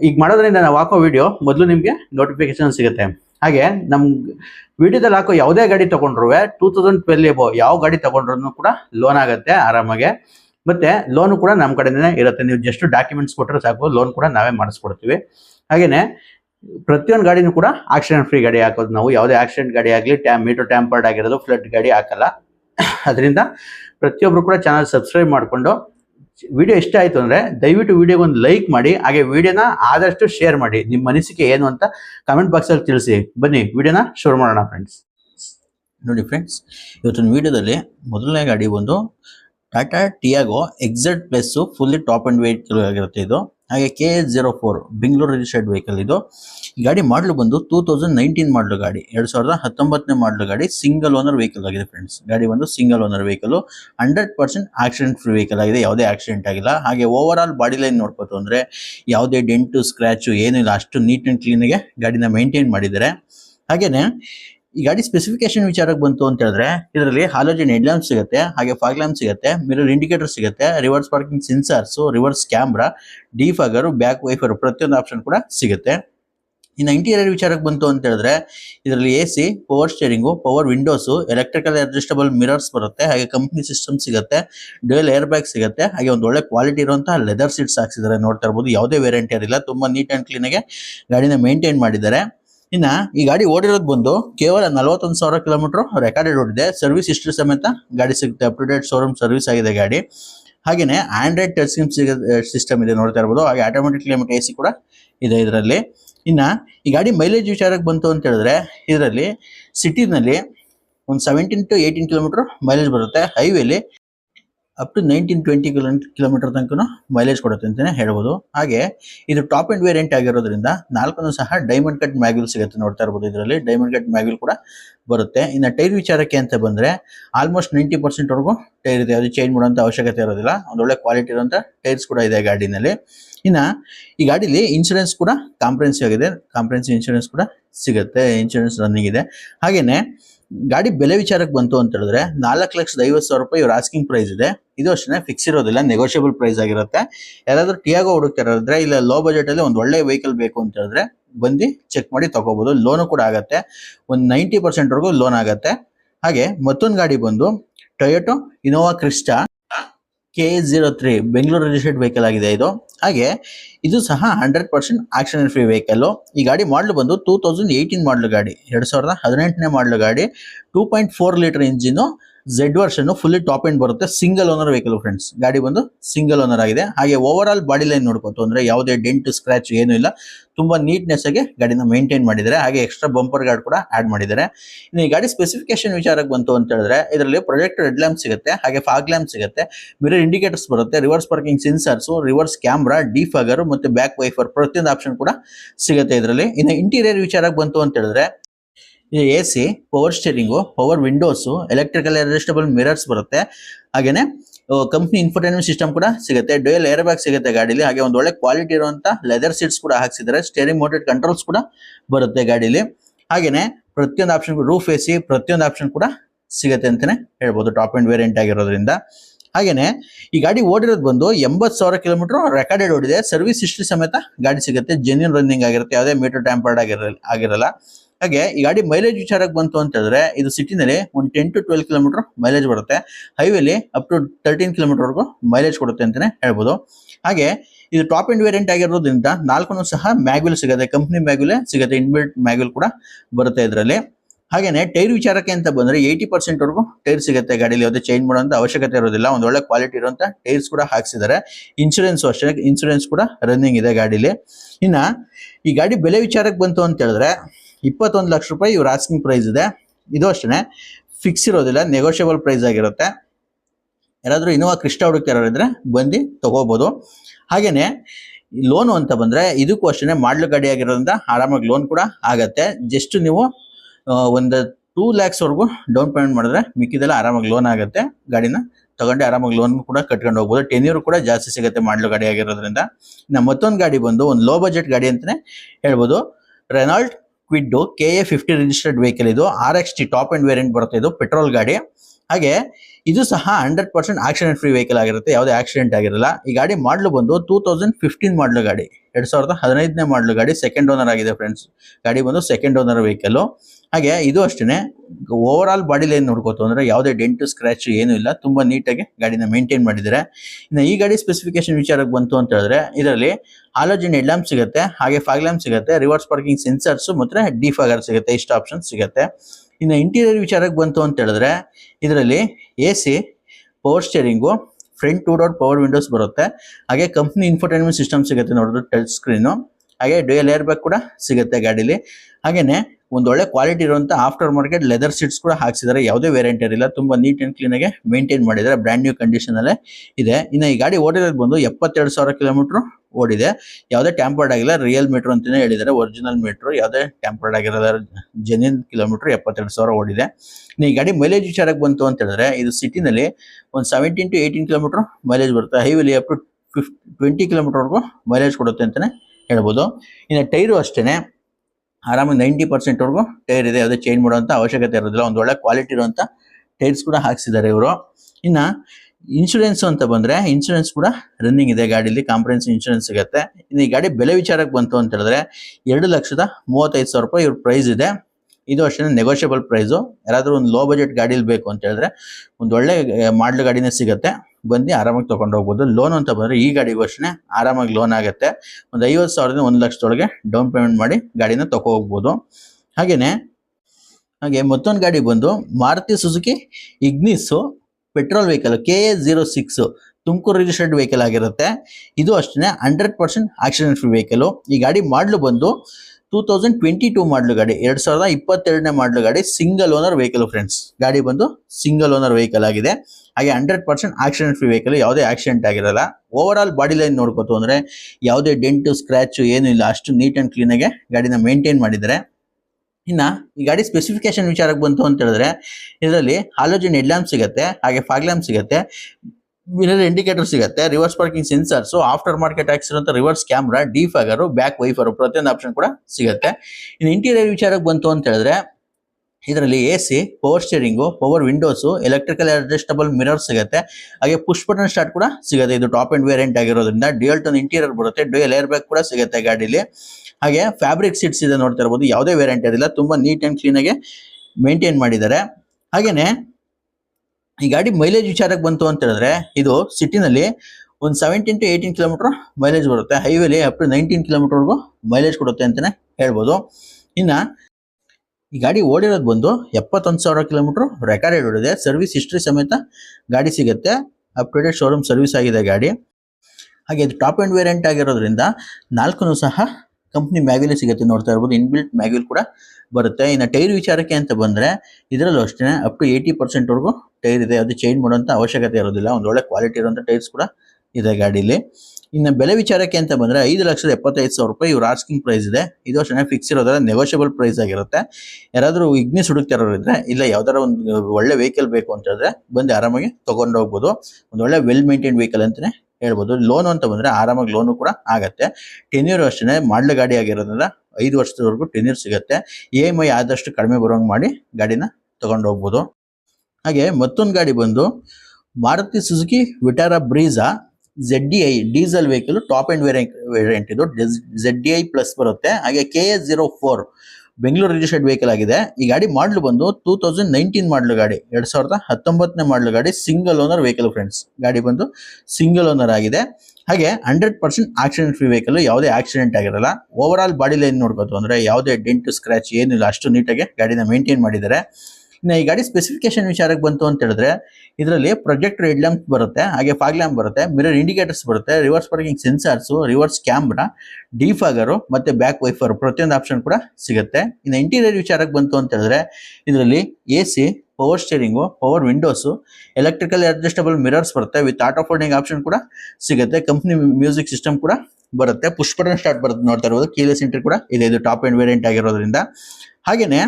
ಈಗ ಮಾಡೋದ್ರಿಂದ ನಾವು ಹಾಕೋ ವಿಡಿಯೋ ಮೊದಲು ನಿಮಗೆ ನೋಟಿಫಿಕೇಶನ್ ಸಿಗುತ್ತೆ. ಹಾಗೆ ನಮ್ಮ ವಿಡಿಯೋದಲ್ಲಿ ಹಾಕೋ ಯಾವುದೇ ಗಾಡಿ ತೊಗೊಂಡ್ರು, ಟೂ ತೌಸಂಡ್ ಟ್ವೆಲ್ ಎಬೋ ಯಾವ ಗಾಡಿ ತೊಗೊಂಡ್ರು ಕೂಡ ಲೋನ್ ಆಗುತ್ತೆ ಆರಾಮಾಗೆ. ಮತ್ತೆ ಲೋನು ಕೂಡ ನಮ್ಮ ಕಡೆಯೇ ಇರುತ್ತೆ. ನೀವು ಜಸ್ಟ್ ಡಾಕ್ಯುಮೆಂಟ್ಸ್ ಕೊಟ್ಟರೆ ಸಾಕು, ಲೋನ್ ಕೂಡ ನಾವೇ ಮಾಡಿಸ್ಕೊಡ್ತೀವಿ. ಹಾಗೇನೆ ಪ್ರತಿಯೊಂದು ಗಾಡಿನೂ ಕೂಡ ಆಕ್ಸಿಡೆಂಟ್ ಫ್ರೀ ಗಾಡಿ ಹಾಕೋದು ನಾವು. ಯಾವುದೇ ಆಕ್ಸಿಡೆಂಟ್ ಗಾಡಿ ಆಗಲಿ ಟ್ಯಾಮ್ ಮೀಟರ್ ಟ್ಯಾಂಪರ್ಡ್ ಆಗಿರೋದು ಫ್ಲಡ್ ಗಾಡಿ ಹಾಕಲ್ಲ. ಅದರಿಂದ ಪ್ರತಿಯೊಬ್ಬರು ಕೂಡ ಚಾನಲ್ ಸಬ್ಸ್ಕ್ರೈಬ್ ಮಾಡಿಕೊಂಡು ವಿಡಿಯೋ ಇಷ್ಟ ಆಯಿತು ಅಂದರೆ ದಯವಿಟ್ಟು ವಿಡಿಯೋಗೆ ಒಂದು ಲೈಕ್ ಮಾಡಿ, ಹಾಗೆ ವಿಡಿಯೋನ ಆದಷ್ಟು ಶೇರ್ ಮಾಡಿ. ನಿಮ್ಮ ಅನಿಸಿಕೆ ಏನು ಅಂತ ಕಮೆಂಟ್ ಬಾಕ್ಸಲ್ಲಿ ತಿಳಿಸಿ. ಬನ್ನಿ ವಿಡಿಯೋನ ಶುರು ಮಾಡೋಣ ಫ್ರೆಂಡ್ಸ್ ನೋಡಿ ಫ್ರೆಂಡ್ಸ್ ಇವತ್ತಿನ ವಿಡಿಯೋದಲ್ಲಿ ಮೊದಲನೇ ಗಾಡಿ ಒಂದು Tata Tiago XT plus fully top end vehicle ಆಗಿರುತ್ತೆ ಇದು. ಹಾಗೆ K S zero four Bengaluru registered vehicle ಇದು. ಈ ಗಾಡಿ ಮಾಡಲು ಬಂದು ಟೂ ತೌಸಂಡ್ ನೈನ್ಟೀನ್ ಮಾಡಲು ಗಾಡಿ, ಎರಡು ಸಾವಿರದ ಹತ್ತೊಂಬತ್ತನೇ ಮಾಡಲು ಗಾಡಿ ಸಿಂಗಲ್ ಓನರ್ ವೆಹಿಕಲ್ ಆಗಿದೆ ಫ್ರೆಂಡ್ಸ್ ಗಾಡಿ ಬಂದು single owner vehicle hundred percent accident free vehicle ಆಗಿದೆ, ಯಾವುದೇ ಆಕ್ಸಿಡೆಂಟ್ ಆಗಿಲ್ಲ. ಹಾಗೆ ಓವರ್ ಆಲ್ ಬಾಡಿ ಲೈನ್ ನೋಡ್ಬೋದು ಅಂದರೆ ಯಾವುದೇ ಡೆಂಟು ಸ್ಕ್ರ್ಯಾಚು ಏನಿಲ್ಲ ಅಷ್ಟು ನೀಟ್ ಆ್ಯಂಡ್ ಕ್ಲೀನಿಗೆ ಗಾಡಿನ ಮೇಂಟೈನ್ ಮಾಡಿದ್ದಾರೆ. ಹಾಗೇನೆ ಈ ಗಾಡಿ ಸ್ಪೆಸಿಫಿಕೇಶನ್ ವಿಚಾರಕ್ಕೆ ಬಂತು ಅಂತ ಹೇಳಿದ್ರೆ, ಇದರಲ್ಲಿ ಹಾಲೋಜನ್ ಹೆಡ್ ಲ್ಯಾಂಪ್ ಸಿಗುತ್ತೆ, ಹಾಗೆ ಫಾಗ್ ಲ್ಯಾಂಪ್ ಸಿಗುತ್ತೆ ಮಿರರ್ ಇಂಡಿಕೇಟರ್ ಸಿಗುತ್ತೆ reverse parking sensors reverse camera defogger back wiper ಪ್ರತಿಯೊಂದು ಆಪ್ಷನ್ ಕೂಡ ಸಿಗುತ್ತೆ. ಇನ್ನು ಇಂಟೀರಿಯರ್ ವಿಚಾರಕ್ಕೆ ಬಂತು ಅಂತ ಹೇಳಿದ್ರೆ, ಇದರಲ್ಲಿ A C power steering power windows electrical adjustable mirrors ಬರುತ್ತೆ, ಹಾಗೆ ಕಂಪ್ನಿ ಸಿಸ್ಟಮ್ ಸಿಗುತ್ತೆ ಡ್ಯೂಯಲ್ ಏರ್ ಬ್ಯಾಗ್ ಸಿಗುತ್ತೆ, ಹಾಗೆ ಒಂದು ಒಳ್ಳೆ ಕ್ವಾಲಿಟಿ ಇರುವಂತಹ ಲೆದರ್ ಸೀಟ್ಸ್ ಹಾಕ್ಸಿದ್ದಾರೆ. ನೋಡ್ತಾ ಇರ್ಬೋದು, ಯಾವುದೇ ವೇರಿಯಂಟ್ ಇರಲಿಲ್ಲ ತುಂಬಾ ನೀಟ್ ಅಂಡ್ ಕ್ಲೀನಾಗೆ ಗಾಡಿನ ಮೇಂಟೈನ್ ಮಾಡಿದ್ದಾರೆ. ಇನ್ನ ಈ ಗಾಡಿ ಓಡಿರೋದು ಬಂದು ಕೇವಲ ನಲವತ್ತೊಂದು ಸಾವಿರ ಕಿಲೋಮೀಟರ್ ರೆಕಾರ್ಡೆಡ್ ಓಡಿದೆ. ಸರ್ವಿಸ್ ಹಿಸ್ಟ್ರಿ ಸಮೇತ ಗಾಡಿ ಸಿಗುತ್ತೆ. Up to date showroom service ಆಗಿದೆ ಗಾಡಿ. ಹಾಗೇನೆ ಆಂಡ್ರಾಯ್ಡ್ ಟಚ್ ಸ್ಕ್ರೀನ್ ಸಿಸ್ಟಮ್ ಇದೆ ನೋಡ್ತಾ ಇರ್ಬೋದು. ಹಾಗೆ ಆಟೋಮೆಟಿಕ್ ಕ್ಲೈಮೇಟ್ ಎ ಸಿ ಕೂಡ ಇದೆ ಇದರಲ್ಲಿ. ಇನ್ನ ಈ ಗಾಡಿ ಮೈಲೇಜ್ ವಿಚಾರಕ್ಕೆ ಬಂತು ಅಂತ ಹೇಳಿದ್ರೆ ಇದರಲ್ಲಿ ಸಿಟಿನಲ್ಲಿ ಒಂದು seventeen to eighteen kilometre mileage ಬರುತ್ತೆ. ಹೈವೇಲಿ up to nineteen twenty kilometre ತನಕ ಮೈಲೇಜ್ ಕೊಡುತ್ತೆ ಅಂತಲೇ ಹೇಳ್ಬೋದು. ಹಾಗೆ ಇದು ಟಾಪ್ ಅಂಡ್ ವೇರಿಯಂಟ್ ಆಗಿರೋದ್ರಿಂದ ನಾಲ್ಕನ್ನು ಸಹ ಡೈಮಂಡ್ ಕಟ್ ಮ್ಯಾಗ್ಯೂಲ್ ಸಿಗುತ್ತೆ ನೋಡ್ತಾ ಇರ್ಬೋದು ಇದರಲ್ಲಿ. ಡೈಮಂಡ್ ಕಟ್ ಮ್ಯಾಗ್ಯೂಲ್ ಕೂಡ ಬರುತ್ತೆ. ಇನ್ನು ಟೈರ್ ವಿಚಾರಕ್ಕೆ ಅಂತ ಬಂದ್ರೆ ಆಲ್ಮೋಸ್ಟ್ ನೈಂಟಿ ಪರ್ಸೆಂಟ್ ವರೆಗೂ ಟೈರ್ ಇದೆ. ಅದು ಚೇಂಜ್ ಮಾಡುವಂತ ಅವಶ್ಯಕತೆ ಇರೋದಿಲ್ಲ. ಒಂದೊಳ್ಳೆ ಕ್ವಾಲಿಟಿ ಇರೋಂಥ ಟೈರ್ಸ್ ಕೂಡ ಇದೆ ಗಾಡಿನಲ್ಲಿ. ಇನ್ನ ಈ ಗಾಡೀಲಿ ಇನ್ಶೂರೆನ್ಸ್ ಕೂಡ ಕಾಂಪ್ರೆನ್ಸಿವ್ ಆಗಿದೆ. ಕಾಂಪ್ರೆನ್ಸಿವ್ ಇನ್ಶೂರೆನ್ಸ್ ಕೂಡ ಸಿಗುತ್ತೆ. ಇನ್ಶೂರೆನ್ಸ್ ರನ್ನಿಂಗ್ ಇದೆ. ಹಾಗೇನೆ ಗಾಡಿ ಬೆಲೆ ವಿಚಾರಕ್ಕೆ ಬಂತು ಅಂತ ಹೇಳಿದ್ರೆ ನಾಲ್ಕು ಲಕ್ಷದ ಐವತ್ತು ಸಾವಿರ ರೂಪಾಯಿ ಇವ್ರ ಆಸ್ಕಿಂಗ್ ಪ್ರೈಸ್ ಇದೆ. ಇದು ಅಷ್ಟೇ ಫಿಕ್ಸ್ ಇರೋದಿಲ್ಲ ನೆಗೋಷಿಯಬಲ್ ಪ್ರೈಸ್ ಆಗಿರುತ್ತೆ. ಯಾರಾದರೂ ಟಿಯಾಗೋ ಹುಡುಕ್ತಿರೋದ್ರೆ ಇಲ್ಲ ಲೋ ಬಜೆಟ್ ಅಲ್ಲಿ ಒಂದು ಒಳ್ಳೆ ವೆಹಿಕಲ್ ಬೇಕು ಅಂತ ಹೇಳಿದ್ರೆ ಬಂದು ಚೆಕ್ ಮಾಡಿ ತಗೋಬಹುದು ಲೋನು ಕೂಡ ಆಗುತ್ತೆ. ಒಂದು ನೈಂಟಿ ಪರ್ಸೆಂಟ್ ವರೆಗೂ ಲೋನ್ ಆಗುತ್ತೆ. ಹಾಗೆ ಮತ್ತೊಂದು ಗಾಡಿ ಬಂದು Toyota Innova Crysta K zero three Bengaluru registered vehicle ಆಗಿದೆ ಇದು. ಹಾಗೆ, ಇದು ಸಹ hundred percent accident free vehicle ಈ ಗಾಡಿ ಮಾಡಲು ಬಂದು ಟೂ ತೌಸಂಡ್ ಏಯ್ಟೀನ್ ಮಾಡಲು ಗಾಡಿ. ಎರಡು ಸಾವಿರದ ಹದಿನೆಂಟನೇ ಮಾಡಲು ಗಾಡಿ. Two point four litre engine Z version fully top end ಬರುತ್ತೆ ಸಿಂಗಲ್ ಓನರ್ ವೆಹಿಕಲ್ ಫ್ರೆಂಡ್ಸ್ ಗಾಡಿ ಬಂದು ಸಿಂಗಲ್ ಓನರ್ ಆಗಿದೆ. ಹಾಗೆ ಓವರ್ ಆಲ್ ಬಾಡಿ ಲೈನ್ ನೋಡ್ಕೋತು ಅಂದ್ರೆ ಯಾವುದೇ ಡೆಂಟ್ ಸ್ಕ್ರಾಚ್ ಏನೂ ಇಲ್ಲ. ತುಂಬಾ ನೀಟ್ನೆಸ್ ಆಗಿ ಗಾಡಿನ ಮೇಂಟೈನ್ ಮಾಡಿದ್ದಾರೆ. ಹಾಗೆ ಎಕ್ಸ್ಟ್ರಾ ಬಂಪರ್ ಗಾರ್ಡ್ ಕೂಡ ಆಡ್ ಮಾಡಿದ್ದಾರೆ. ಇನ್ನು ಈ ಗಾಡಿ ಸ್ಪೆಸಿಫಿಕೇಶನ್ ವಿಚಾರಕ್ಕೆ ಬಂತು ಅಂತ ಹೇಳಿದ್ರೆ, ಇದರಲ್ಲಿ ಪ್ರೊಜೆಕ್ಟ್ ರೆಡ್ ಲ್ಯಾಂಪ್ ಸಿಗುತ್ತೆ, ಹಾಗೆ ಫಾಗ್ ಲ್ಯಾಂಪ್ ಸಿಗುತ್ತೆ ಮಿರರ್ ಇಂಡಿಕೇಟರ್ಸ್ ಬರುತ್ತೆ reverse parking sensors reverse camera defogger ಮತ್ತೆ ಬ್ಯಾಕ್ ವೈಫರ್ ಪ್ರತಿಯೊಂದು ಆಪ್ಷನ್ ಕೂಡ ಸಿಗುತ್ತೆ ಇದರಲ್ಲಿ. ಇನ್ನು ಇಂಟೀರಿಯರ್ ವಿಚಾರಕ್ಕೆ ಬಂತು ಅಂತ ಹೇಳಿದ್ರೆ ಇದು A C power steering power windows electrical adjustable mirrors ಬರುತ್ತೆ. ಹಾಗೆಯೇ ಕಂಪ್ನಿ ಇನ್ಫರ್ಟೈನ್ಮೆಂಟ್ ಸಿಸ್ಟಮ್ ಕೂಡ ಸಿಗುತ್ತೆ. ಡೊಯಲ್ ಏರ್ ಬ್ಯಾಗ್ ಸಿಗುತ್ತೆ ಗಾಡೀಲಿ. ಹಾಗೆ ಒಂದು ಒಳ್ಳೆ ಕ್ವಾಲಿಟಿ ಇರುವಂಥ ಲೆದರ್ ಸೀಟ್ಸ್ ಕೂಡ ಹಾಕ್ಸಿದ್ದಾರೆ ಸ್ಟೇರಿಂಗ್ ಮೋಟೆಡ್ ಕಂಟ್ರೋಲ್ಸ್ ಕೂಡ ಬರುತ್ತೆ ಗಾಡೀಲಿ. ಹಾಗೆಯೇ ಪ್ರತಿಯೊಂದು ಆಪ್ಷನ್ ರೂಫ್ ಎ ಸಿ ಪ್ರತಿಯೊಂದು ಆಪ್ಷನ್ ಕೂಡ ಸಿಗುತ್ತೆ ಅಂತಲೇ ಹೇಳ್ಬೋದು. ಟಾಪ್ ಆ್ಯಂಡ್ ವೇರಿಯಂಟ್ ಆಗಿರೋದ್ರಿಂದ. ಹಾಗೆಯೇ ಈ ಗಾಡಿ ಓಡಿರೋದು ಬಂದು ಎಂಬತ್ತು ಸಾವಿರ ಕಿಲೋಮೀಟರ್ ರೆಕಾರ್ಡೆಡ್ ಓಡಿದೆ. ಸರ್ವಿಸ್ ಹಿಸ್ಟ್ರಿ ಸಮೇತ ಗಾಡಿ ಸಿಗುತ್ತೆ. ಜೆನ್ಯೂನ್ ರನ್ನಿಂಗ್ ಆಗಿರುತ್ತೆ. ಯಾವುದೇ ಮೀಟರ್ ಟ್ಯಾಂಪರ್ಡ್ ಆಗಿರಲ್ಲ ಆಗಿರಲ್ಲ. ಹಾಗೆ ಈ ಗಾಡಿ ಮೈಲೇಜ್ ವಿಚಾರಕ್ಕೆ ಬಂತು ಅಂತ ಹೇಳಿದ್ರೆ ಇದು ಸಿಟಿನಲ್ಲಿ ಒಂದು ten to twelve kilometre mileage ಬರುತ್ತೆ. ಹೈವೇಲಿ ಅಪ್ ಟು ತರ್ಟೀನ್ ಕಿಲೋಮೀಟರ್ ವರೆಗೂ ಮೈಲೇಜ್ ಕೊಡುತ್ತೆ ಅಂತಾನೆ ಹೇಳ್ಬೋದು. ಹಾಗೆ ಇದು ಟಾಪ್ ಎಂಡ್ ವೇರಿಯಂಟ್ ಆಗಿರೋದ್ರಿಂದ ನಾಲ್ಕು ಸಹ ಮ್ಯಾಗ್ವಿಲ್ ಸಿಗುತ್ತೆ ಕಂಪ್ನಿ ಮ್ಯಾಗ್ವಿಲ್ ಸಿಗುತ್ತೆ ಇನ್ಬಿಲ್ಟ್ ಮ್ಯಾಗ್ವಿಲ್ ಕೂಡ ಬರುತ್ತೆ ಇದರಲ್ಲಿ. ಹಾಗೇನೆ ಟೈರ್ ವಿಚಾರಕ್ಕೆ ಅಂತ ಬಂದ್ರೆ ಏಯ್ಟಿ ಪರ್ಸೆಂಟ್ ವರೆಗೂ ಟೈರ್ ಸಿಗುತ್ತೆ ಗಾಡಿಯಲ್ಲಿ, ಯಾವುದೇ ಚೇಂಜ್ ಮಾಡುವಂತ ಅವಶ್ಯಕತೆ ಇರೋದಿಲ್ಲ, ಒಂದು ಒಳ್ಳೆ ಕ್ವಾಲಿಟಿ ಇರುವಂತ ಟೈರ್ಸ್ ಕೂಡ ಹಾಕ್ಸಿದ್ದಾರೆ. ಇನ್ಶೂರೆನ್ಸ್ ಅಷ್ಟೇ ಇನ್ಶೂರೆನ್ಸ್ ಕೂಡ ರನ್ನಿಂಗ್ ಇದೆ ಗಾಡಿಲಿ. ಇನ್ನ ಈ ಗಾಡಿ ಬೆಲೆ ವಿಚಾರಕ್ಕೆ ಬಂತು ಅಂತ ಹೇಳಿದ್ರೆ ಇಪ್ಪತ್ತೊಂದು ಲಕ್ಷ ರೂಪಾಯಿ ಇವ್ರ ಆಸ್ಕಿಂಗ್ ಪ್ರೈಸ್ ಇದೆ. ಇದು ಅಷ್ಟೇ ಫಿಕ್ಸ್ ಇರೋದಿಲ್ಲ ನೆಗೋಷಿಯಬಲ್ ಪ್ರೈಸ್ ಆಗಿರುತ್ತೆ. ಯಾರಾದರೂ ಇನೋವಾ ಕ್ರಿಸ್ಟಾ ಹುಡುಕ್ಯಾರಿದ್ರೆ ಬಂದು ತಗೋಬೋದು. ಹಾಗೆಯೇ ಲೋನು ಅಂತ ಬಂದರೆ ಇದಕ್ಕೂ ಅಷ್ಟೇ ಮಾಡಲು ಗಾಡಿ ಆಗಿರೋದ್ರಿಂದ ಆರಾಮಾಗಿ ಲೋನ್ ಕೂಡ ಆಗತ್ತೆ. ಜಸ್ಟ್ ನೀವು ಒಂದು ಟೂ ಲ್ಯಾಕ್ಸ್ವರೆಗೂ ಡೌನ್ ಪೇಮೆಂಟ್ ಮಾಡಿದ್ರೆ ಮಿಕ್ಕಿದೆಲ್ಲ ಆರಾಮಾಗಿ ಲೋನ್ ಆಗುತ್ತೆ. ಗಾಡಿನ ತಗೊಂಡು ಆರಾಮಾಗಿ ಲೋನ್ ಕೂಡ ಕಟ್ಕೊಂಡು ಹೋಗ್ಬೋದು. ಟೆನ್ ಕೂಡ ಜಾಸ್ತಿ ಸಿಗುತ್ತೆ ಮಾಡಲು ಗಾಡಿ ಆಗಿರೋದ್ರಿಂದ. ಇನ್ನು ಮತ್ತೊಂದು ಗಾಡಿ ಬಂದು ಒಂದು ಲೋ ಬಜೆಟ್ ಗಾಡಿ ಅಂತಲೇ ಹೇಳ್ಬೋದು. Renault Kwid K A fifty registered vehicle ಇದು R X T top end variant ಬರುತ್ತೆ ಇದು ಪೆಟ್ರೋಲ್ ಗಾಡಿ. ಹಾಗೆ ಇದು ಸಹ hundred percent accident free vehicle ಆಗಿರುತ್ತೆ, ಯಾವುದೇ ಆಕ್ಸಿಡೆಂಟ್ ಆಗಿರಲ್ಲ. ಈ ಗಾಡಿ ಮಾಡಲು ಬಂದು ಟೂ ತೌಸಂಡ್ ಫಿಫ್ಟೀನ್ ಮಾಡಲು ಗಾಡಿ. ಎರಡು ಸಾವಿರದ ಹದಿನೈದನೇ ಮಾಡಲು ಗಾಡಿ ಸೆಕೆಂಡ್ ಓನರ್ ಆಗಿದೆ ಫ್ರೆಂಡ್ಸ್ ಗಾಡಿ ಬಂದು ಸೆಕೆಂಡ್ ಓನರ್ ವೆಹಿಕಲ್ ಹಾಗೆ ಇದು ಅಷ್ಟೇ ಓವರ್ ಆಲ್ ಬಾಡಿ ಲೈನ್ ನೋಡ್ಕೋತು ಅಂದರೆ ಯಾವುದೇ ಡೆಂಟು ಸ್ಕ್ರಾಚ್ ಏನೂ ಇಲ್ಲ. ತುಂಬಾ ನೀಟಾಗಿ ಗಾಡಿನ ಮೇಂಟೈನ್ ಮಾಡಿದ್ದಾರೆ. ಇನ್ನು ಈ ಗಾಡಿ ಸ್ಪೆಸಿಫಿಕೇಶನ್ ವಿಚಾರಕ್ಕೆ ಬಂತು ಅಂತ ಹೇಳಿದ್ರೆ, ಇದರಲ್ಲಿ ಹಾಲೋಜಿನ್ ಹೆಡ್ ಲ್ಯಾಂಪ್ ಸಿಗುತ್ತೆ, ಹಾಗೆ ಫಾಗ್ ಲ್ಯಾಂಪ್ ಸಿಗುತ್ತೆ ರಿವರ್ಸ್ ಪಾರ್ಕಿಂಗ್ ಸೆನ್ಸರ್ಸ್ ಮತ್ತೆ ಡಿಫಾಗರ್ ಸಿಗುತ್ತೆ, ಇಷ್ಟು ಆಪ್ಷನ್ ಸಿಗುತ್ತೆ. ಇನ್ನು ಇಂಟೀರಿಯರ್ ವಿಚಾರಕ್ಕೆ ಬಂತು ಅಂತ ಹೇಳಿದ್ರೆ, ಇದರಲ್ಲಿ A C power steering front two dot power windows ಬರುತ್ತೆ. ಹಾಗೆ ಕಂಪ್ನಿ ಇನ್ಫರ್ಟೈನ್ಮೆಂಟ್ ಸಿಸ್ಟಮ್ ಸಿಗುತ್ತೆ ನೋಡೋದು ಟಚ್ ಸ್ಕ್ರೀನು ಹಾಗೆ ಡ್ಯೂಯಲ್ ಏರ್ ಬ್ಯಾಗ್ ಕೂಡ ಸಿಗುತ್ತೆ ಗಾಡೀಲಿ. ಹಾಗೇನೆ ಒಂದು ಒಳ್ಳೆ ಕ್ವಾಲಿಟಿ ಇರುವಂತ ಆಫ್ಟರ್ ಮಾರ್ಕೆಟ್ ಲೆದರ್ ಸೀಟ್ಸ್ ಕೂಡ ಹಾಕ್ಸಿದ್ದಾರೆ ಯಾವುದೇ ವೇರಿಯಂಟ್ ಇರಲಿಲ್ಲ ತುಂಬಾ ನೀಟ್ ಅಂಡ್ ಕ್ಲೀನ್ ಆಗಿ ಮೇಂಟೈನ್ ಮಾಡಿದ್ದಾರೆ ಬ್ರ್ಯಾಂಡ್ ನ್ಯೂ ಕಂಡೀಷನ್ ಅಲ್ಲೇ ಇದೆ. ಇನ್ನು ಈ ಗಾಡಿ ಓಡಿರೋದು ಬಂದು ಎಪ್ಪತ್ತೆರಡು ಸಾವಿರ ಕಿಲೋಮೀಟರ್ ಓಡಿದೆ. ಯಾವುದೇ ಟ್ಯಾಂಪರ್ಡ್ ಆಗಿಲ್ಲ. ರಿಯಲ್ ಮೀಟರ್ ಅಂತಾನೆ ಹೇಳಿದ್ದಾರೆ ಒರಿಜಿನಲ್ ಮೀಟರ್ ಯಾವುದೇ ಟ್ಯಾಂಪರ್ಡ್ ಆಗಿರೋದ ಜೆನ್ಯನ್ ಕಿಲೋಮೀಟರ್ ಎಪ್ಪತ್ತೆರಡು ಸಾವಿರ ಓಡಿದೆ. ಈ ಗಾಡಿ ಮೈಲೇಜ್ ವಿಚಾರಕ್ಕೆ ಬಂತು ಅಂತ ಹೇಳಿದ್ರೆ ಇದು ಸಿಟಿನಲ್ಲಿ ಒಂದು seventeen to eighteen kilometre mileage ಬರುತ್ತೆ. ಹೈವೇಲಿ ಅಪ್ ಟು ಫಿಫ್ ಟ್ವೆಂಟಿ ಕಿಲೋಮೀಟರ್ವರೆಗೂ ಮೈಲೇಜ್ ಕೊಡುತ್ತೆ ಅಂತಾನೆ ಹೇಳ್ಬೋದು. ಇನ್ನು ಟೈರು ಅಷ್ಟೇನೆ. ಆರಾಮಾಗಿ ನೈಂಟಿ ಪರ್ಸೆಂಟ್ವರೆಗೂ ಟೈರ್ ಇದೆ, ಯಾವುದೇ ಚೇಂಜ್ ಮಾಡುವಂಥ ಅವಶ್ಯಕತೆ ಇರೋದಿಲ್ಲ. ಒಂದು ಒಳ್ಳೆ ಕ್ವಾಲಿಟಿ ಇರುವಂಥ ಟೈರ್ಸ್ ಕೂಡ ಹಾಕ್ಸಿದ್ದಾರೆ ಇವರು. ಇನ್ನು ಇನ್ಶೂರೆನ್ಸ್ ಅಂತ ಬಂದ್ರೆ ಇನ್ಶೂರೆನ್ಸ್ ಕೂಡ ರನ್ನಿಂಗ್ ಇದೆ ಗಾಡಿಲಿ ಕಾಂಪ್ರೆನ್ಸ್ ಇನ್ಶೂರೆನ್ಸ್ ಸಿಗುತ್ತೆ. ಇನ್ನು ಈ ಗಾಡಿ ಬೆಲೆ ವಿಚಾರಕ್ಕೆ ಬಂತು ಅಂತ ಹೇಳಿದ್ರೆ ಎರಡು ಲಕ್ಷದ ಮೂವತ್ತೈದು ಸಾವಿರ ರೂಪಾಯಿ ಇವ್ರ ಪ್ರೈಸ್ ಇದೆ. ಇದು ಅಷ್ಟೇ ನೆಗೋಷಿಯಬಲ್ ಪ್ರೈಸು ಯಾರಾದರೂ ಒಂದು ಲೋ ಬಜೆಟ್ ಗಾಡೀಲಿ ಬೇಕು ಅಂತ ಹೇಳಿದ್ರೆ, ಒಂದು ಒಳ್ಳೆ ಮಾಡಲ್ ಗಾಡಿನೇ ಸಿಗುತ್ತೆ. ಬಂದು ಆರಾಮಾಗಿ ತೊಗೊಂಡು ಹೋಗ್ಬೋದು. ಲೋನ್ ಅಂತ ಬಂದರೆ ಈ ಗಾಡಿಗೂ ಅಷ್ಟೇ ಆರಾಮಾಗಿ ಲೋನ್ ಆಗುತ್ತೆ. ಒಂದು ಐವತ್ತು ಸಾವಿರದಿಂದ ಒಂದು ಲಕ್ಷದೊಳಗೆ ಡೌನ್ ಪೇಮೆಂಟ್ ಮಾಡಿ ಗಾಡಿನ ತೊಗೊ ಹೋಗ್ಬೋದು ಹಾಗೆಯೇ ಹಾಗೆ ಮತ್ತೊಂದು ಗಾಡಿ ಬಂದು Maruti Suzuki Ignis petrol vehicle, K A zero six Tumakuru registered vehicle ಆಗಿರುತ್ತೆ. ಇದು ಅಷ್ಟೇ hundred percent accident free vehicle ಈ ಗಾಡಿ ಮಾಡಲು ಬಂದು ಟೂ ತೌಸಂಡ್ ಟ್ವೆಂಟಿ ಟೂ ಮಾಡಲು ಗಾಡಿ, ಎರಡ್ ಸಾವಿರದ ಇಪ್ಪತ್ತೆರಡನೇ ಮಾಡಲು ಗಾಡಿ ಸಿಂಗಲ್ ಓನರ್ ವೆಹಿಕಲ್ ಫ್ರೆಂಡ್ಸ್ ಗಾಡಿ ಬಂದು ಸಿಂಗಲ್ ಓನರ್ ವೆಹಿಕಲ್ ಆಗಿದೆ. ಹಾಗೆ hundred percent accident free vehicle ಯಾವುದೇ ಆಕ್ಸಿಡೆಂಟ್ ಆಗಿರಲ್ಲ. ಓವರ್ ಆಲ್ ಬಾಡಿ ಲೈನ್ ನೋಡ್ಕೋತು ಅಂದ್ರೆ ಯಾವುದೇ ಡೆಂಟು ಸ್ಕ್ರಾಚು ಏನು ಇಲ್ಲ. ಅಷ್ಟು ನೀಟ್ ಆ್ಯಂಡ್ ಕ್ಲೀನ್ ಆಗಿ ಗಾಡಿನ ಮೇಂಟೈನ್ ಮಾಡಿದ್ದಾರೆ. ಇನ್ನ ಈ ಗಾಡಿ ಸ್ಪೆಸಿಫಿಕೇಶನ್ ವಿಚಾರಕ್ಕೆ ಬಂತು ಅಂತ ಹೇಳಿದ್ರೆ, ಇದರಲ್ಲಿ ಹಾಲೋಜಿನ್ ಹೆಡ್ಲ್ಯಾಂಪ್ ಸಿಗುತ್ತೆ, ಹಾಗೆ ಫಾಗ್ ಲ್ಯಾಂಪ್ ಸಿಗುತ್ತೆ. ಮಿರರ್ ಇಂಡಿಕೇಟರ್ ಸಿಗುತ್ತೆ reverse parking sensors after market ಹಾಕ್ಸಿರುವಂತ reverse camera defogger back wiper ಪ್ರತಿಯೊಂದು ಆಪ್ಷನ್ ಕೂಡ ಸಿಗುತ್ತೆ. ಇನ್ನು ಇಂಟೀರಿಯರ್ ವಿಚಾರಕ್ಕೆ ಬಂತು ಅಂತ ಹೇಳಿದ್ರೆ, ಇದರಲ್ಲಿ A C power steering power windows electrical adjustable mirror ಸಿಗುತ್ತೆ. ಹಾಗೆ ಪುಷ್ ಬಟನ್ ಸ್ಟಾರ್ಟ್ ಕೂಡ ಸಿಗುತ್ತೆ. ಇದು ಟಾಪ್ ಅಂಡ್ ವೇರಿಯಂಟ್ ಆಗಿರೋದ್ರಿಂದ ಡ್ಯೂಯಲ್ ಟನ್ ಇಂಟೀರಿಯರ್ ಬರುತ್ತೆ ಡ್ಯೂಯಲ್ ಏರ್ ಬ್ಯಾಗ್ ಕೂಡ ಸಿಗುತ್ತೆ ಗಾಡೀಲಿ. ಹಾಗೆ ಫ್ಯಾಬ್ರಿಕ್ ಸೀಟ್ಸ್ ಇದೆ ನೋಡ್ತಾ ಇರ್ಬೋದು, ಯಾವುದೇ ವೇರಿಯಂಟ್ ಇರಲಿಲ್ಲ, ತುಂಬಾ ನೀಟ್ ಅಂಡ್ ಕ್ಲೀನ್ ಆಗಿ ಮೇಂಟೈನ್ ಮಾಡಿದ್ದಾರೆ. ಹಾಗೇನೆ ಈ ಗಾಡಿ ಮೈಲೇಜ್ ವಿಚಾರಕ್ಕೆ ಬಂತು ಅಂತ ಹೇಳಿದ್ರೆ, ಇದು ಸಿಟಿನಲ್ಲಿ ಒಂದು seventeen to eighteen kilometre mileage ಬರುತ್ತೆ. ಹೈವೇಲಿ ಅಪ್ ಟು ನೈನ್ಟೀನ್ ಕಿಲೋಮೀಟರ್ವರೆಗೂ ಮೈಲೇಜ್ ಕೊಡುತ್ತೆ ಅಂತಾನೆ ಹೇಳ್ಬೋದು. ಇನ್ನ ಈ ಗಾಡಿ ಓಡಿರೋದು ಬಂದು ಎಪ್ಪತ್ತೊಂದು ಸಾವಿರ ಕಿಲೋಮೀಟರ್ ರೆಕಾರ್ಡ್ ಓಡಿದೆ. ಸರ್ವಿಸ್ ಹಿಸ್ಟ್ರಿ ಸಮೇತ ಗಾಡಿ ಸಿಗುತ್ತೆ. Up to date showroom service ಆಗಿದೆ ಗಾಡಿ. ಹಾಗೆ ಇದು ಟಾಪ್ ಅಂಡ್ ವೇರಿಯಂಟ್ ಆಗಿರೋದ್ರಿಂದ ನಾಲ್ಕು ಸಹ ಕಂಪ್ನಿ ಮ್ಯಾಗ್ಯೂಲ್ ಸಿಗುತ್ತೆ ನೋಡ್ತಾ ಇರ್ಬೋದು ಇನ್ಬಿಲ್ಟ್ ಮ್ಯಾಗ್ಯೂಲ್ ಕೂಡ ಬರುತ್ತೆ. ಇನ್ನು ಟೈರ್ ವಿಚಾರಕ್ಕೆ ಅಂತ ಬಂದ್ರೆ, ಇದರಲ್ಲೂ ಅಷ್ಟೇ ಅಪ್ ಟು ಏಯ್ಟಿ ಪರ್ಸೆಂಟ್ವರೆಗೂ ಟೈರ್ ಇದೆ. ಅದು ಚೇಂಜ್ ಮಾಡುವಂಥ ಅವಶ್ಯಕತೆ ಇರೋದಿಲ್ಲ. ಒಂದು ಒಳ್ಳೆ ಕ್ವಾಲಿಟಿ ಇರುವಂಥ ಟೈರ್ಸ್ ಕೂಡ ಇದೆ ಗಾಡೀಲಿ. ಇನ್ನು ಬೆಲೆ ವಿಚಾರಕ್ಕೆ ಅಂತ ಬಂದ್ರೆ, ಐದು ಲಕ್ಷದ ಎಪ್ಪತ್ತೈದು ಸಾವಿರ ರೂಪಾಯಿ ಇವ್ರು ಆಸ್ಕಿಂಗ್ ಪ್ರೈಸ್ ಇದೆ. ಇದು ಅಷ್ಟೇ ಫಿಕ್ಸ್ ಇರೋದ್ರ ನೆಗೋಷಿಯಬಲ್ ಪ್ರೈಸ್ ಆಗಿರುತ್ತೆ. ಯಾರಾದರೂ ಇಗ್ನಿಸ್ ಹುಡುಕ್ತಿರೋರು ಇದ್ರೆ ಇಲ್ಲ ಯಾವ್ದಾರ ಒಂದು ಒಳ್ಳೆ ವೆಹಿಕಲ್ ಬೇಕು ಅಂತ ಹೇಳಿದ್ರೆ, ಬಂದು ಆರಾಮಾಗಿ ತಗೊಂಡು ಹೋಗ್ಬೋದು. ಒಂದು ಒಳ್ಳೆ ವೆಲ್ ಮೇಂಟೈನ್ ವೆಹಿಕಲ್ ಅಂತಾನೆ ಹೇಳ್ಬೋದು. ಲೋನ್ ಅಂತ ಬಂದ್ರೆ ಆರಾಮಾಗಿ ಲೋನು ಕೂಡ ಆಗತ್ತೆ. ಟೆನ್ಯೂರ್ ಅಷ್ಟೇ ಮಾಡಲು ಗಾಡಿ ಆಗಿರೋದ್ರಿಂದ ಐದು ವರ್ಷದವರೆಗೂ ಟೆನ್ಯೂರ್ ಸಿಗುತ್ತೆ. ಇ ಎಂ ಐ ಆದಷ್ಟು ಕಡಿಮೆ ಬರೋಂಗೆ ಮಾಡಿ ಗಾಡಿನ ತೊಗೊಂಡು ಹೋಗ್ಬೋದು. ಹಾಗೆ ಮತ್ತೊಂದು ಗಾಡಿ ಬಂದು Maruti Suzuki Vitara Brezza Z D I diesel vehicle top end variant variant ಇದು. ಝೆಡ್ ಡಿ ಐ ಪ್ಲಸ್ ಬರುತ್ತೆ. ಹಾಗೆ K S zero four Bengaluru registered vehicle ಆಗಿದೆ. ಈ ಗಾಡಿ ಮಾಡಲು ಬಂದು ಟೂ ತೌಸಂಡ್ ನೈನ್ಟೀನ್ ಮಾಡಲು ಗಾಡಿ. ಎರಡ್ ಸಾವಿರದ ಹತ್ತೊಂಬತ್ತನೇ ಮಾಡಲು ಗಾಡಿ ಸಿಂಗಲ್ ಓನರ್ ವೆಹಿಕಲ್ ಫ್ರೆಂಡ್ಸ್ ಗಾಡಿ ಬಂದು ಸಿಂಗಲ್ ಓನರ್ ಆಗಿದೆ. ಹಾಗೆ hundred percent accident free vehicle ಯಾವುದೇ ಆಕ್ಸಿಡೆಂಟ್ ಆಗಿರಲ್ಲ. ಓವರ್ ಆಲ್ ಬಾಡಿ ಲೈನ್ ನೋಡ್ಬೋದು ಅಂದ್ರೆ ಯಾವುದೇ ಡೆಂಟ್ ಸ್ಕ್ರಾಚ್ ಏನಿಲ್ಲ, ಅಷ್ಟು ನೀಟಾಗಿ ಗಾಡಿನ ಮೇಂಟೈನ್ ಮಾಡಿದ್ದಾರೆ. ಇನ್ನು ಈ ಗಾಡಿ ಸ್ಪೆಸಿಫಿಕೇಶನ್ ವಿಚಾರಕ್ಕೆ ಬಂತು ಅಂತ ಹೇಳಿದ್ರೆ, ಇದರಲ್ಲಿ ಪ್ರೊಜೆಕ್ಟ್ ಹೆಡ್ ಲ್ಯಾಂಪ್ ಬರುತ್ತೆ, ಹಾಗೆ ಫಾಗ್ ಲ್ಯಾಂಪ್ ಬರುತ್ತೆ ಮಿರರ್ ಇಂಡಿಕೇಟರ್ಸ್ ಬರುತ್ತೆ reverse parking sensors reverse camera defogger ಮತ್ತೆ ಬ್ಯಾಕ್ ವೈಫರ್ ಪ್ರತಿಯೊಂದು ಆಪ್ಷನ್ ಕೂಡ ಸಿಗುತ್ತೆ. ಇನ್ನು ಇಂಟೀರಿಯರ್ ವಿಚಾರಕ್ಕೆ ಬಂತು ಅಂತ ಹೇಳಿದ್ರೆ, ಇದರಲ್ಲಿ A power steering power windows electrical adjustable mirrors ಬರುತ್ತೆ ವಿತ್ ಆಟೋ ಫೋಲ್ಡಿಂಗ್ ಆಪ್ಷನ್ ಕೂಡ ಸಿಗುತ್ತೆ ಕಂಪ್ನಿ ಮ್ಯೂಸಿಕ್ ಸಿಸ್ಟಮ್ ಕೂಡ ಬರುತ್ತೆ. ಪುಷ್ಪಟನ್ ಸ್ಟಾರ್ಟ್ ಬರುತ್ತೆ ನೋಡ್ತಾ ಇರ್ಬೋದು. ಕೀಲೆಸ್ ಎಂಟ್ರಿ ಕೂಡ ಇದೆ. ಇದು ಟಾಪ್ ಎಂಡ್ ವೇರಿಯಂಟ್ ಆಗಿರೋದ್ರಿಂದ. ಹಾಗೆಯೇ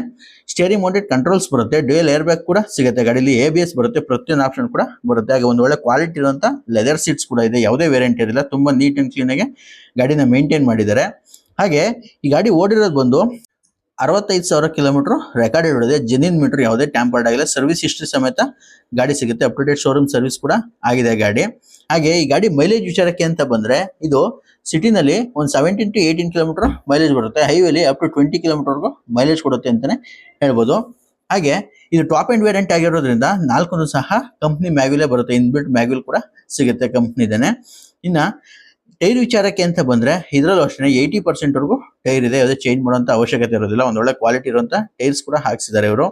ಸ್ಟೇರಿಂಗ್ ಮೌಂಟೆಡ್ ಕಂಟ್ರೋಲ್ಸ್ ಬರುತ್ತೆ. ಡ್ಯೂಯಲ್ ಏರ್ ಬ್ಯಾಗ್ ಕೂಡ ಸಿಗುತ್ತೆ. ಗಾಡಿಲಿ ಎ ಬಿ ಬರುತ್ತೆ. ಪ್ರತಿಯೊಂದು ಆಪ್ಷನ್ ಕೂಡ ಬರುತ್ತೆ. ಹಾಗೆ ಒಂದು ಒಳ್ಳೆ ಕ್ವಾಲಿಟಿ ಇರುವಂಥ ಲೆದರ್ ಸೀಟ್ಸ್ ಕೂಡ ಇದೆ. ಯಾವುದೇ ವೇರಿಯಂಟ್ ಇರಲಿಲ್ಲ ತುಂಬಾ ನೀಟ್ ಆ್ಯಂಡ್ ಕ್ಲೀನ್ ಆಗಿ ಗಾಡಿನ ಮೇಂಟೈನ್ ಮಾಡಿದ್ದಾರೆ. ಹಾಗೆ, ಈ ಗಾಡಿ ಓಡಿರೋದು ಬಂದು ಅರವತ್ತೈದು ಸಾವಿರ ಕಿಲೋಮೀಟರ್ ರೆಕಾರ್ಡೆಡ್ ಹೊಡೆದಿದೆ. ಜೆನಿನ್ ಮೀಟರ್ ಯಾವುದೇ ಟ್ಯಾಂಪರ್ಡ್ ಆಗಿಲ್ಲ. ಸರ್ವಿಸ್ ಹಿಸ್ಟ್ರಿ ಸಮೇತ ಗಾಡಿ ಸಿಗುತ್ತೆ. Up to date showroom service ಕೂಡ ಆಗಿದೆ ಗಾಡಿ. ಹಾಗೆ ಈ ಗಾಡಿ ಮೈಲೇಜ್ ವಿಚಾರಕ್ಕೆ ಅಂತ ಬಂದ್ರೆ ಇದು ಸಿಟಿನಲ್ಲಿ ಒಂದು seventeen to eighteen kilometre mileage ಬರುತ್ತೆ. ಹೈವೇಲಿ ಅಪ್ ಟು ಟ್ವೆಂಟಿ ಕಿಲೋಮೀಟರ್ವರೆಗೂ ಮೈಲೇಜ್ ಕೊಡುತ್ತೆ ಅಂತಾನೆ ಹೇಳ್ಬೋದು. ಹಾಗೆ ಇದು ಟಾಪ್ ಆ್ಯಂಡ್ ವೇರಿಯಂಟ್ ಆಗಿರೋದ್ರಿಂದ ನಾಲ್ಕು ಸಹ ಕಂಪ್ನಿ ಮ್ಯಾಗ್ವಿಲೇ ಬರುತ್ತೆ. ಇನ್ಬಿಲ್ಟ್ ಮ್ಯಾಗ್ವಿಲ್ ಕೂಡ ಸಿಗುತ್ತೆ ಕಂಪ್ನಿದೇನೆ ಇನ್ನ ಟೈರ್ ವಿಚಾರಕ್ಕೆ ಅಂತ ಬಂದ್ರೆ, ಇದರಲ್ಲೂ ಅಷ್ಟೇ ಏಯ್ಟಿ ಪರ್ಸೆಂಟ್ ವರೆಗೂ ಟೈರ್ ಇದೆ, ಅದೇ ಚೇಂಜ್ ಮಾಡುವಂತ ಅವಶ್ಯಕತೆ ಇರೋದಿಲ್ಲ, ಒಂದ್ ಒಳ್ಳೆ ಕ್ವಾಲಿಟಿ ಇರುವಂತ ಟೈರ್ಸ್ ಕೂಡ ಹಾಕ್ಸಿದ್ದಾರೆ ಇವರು.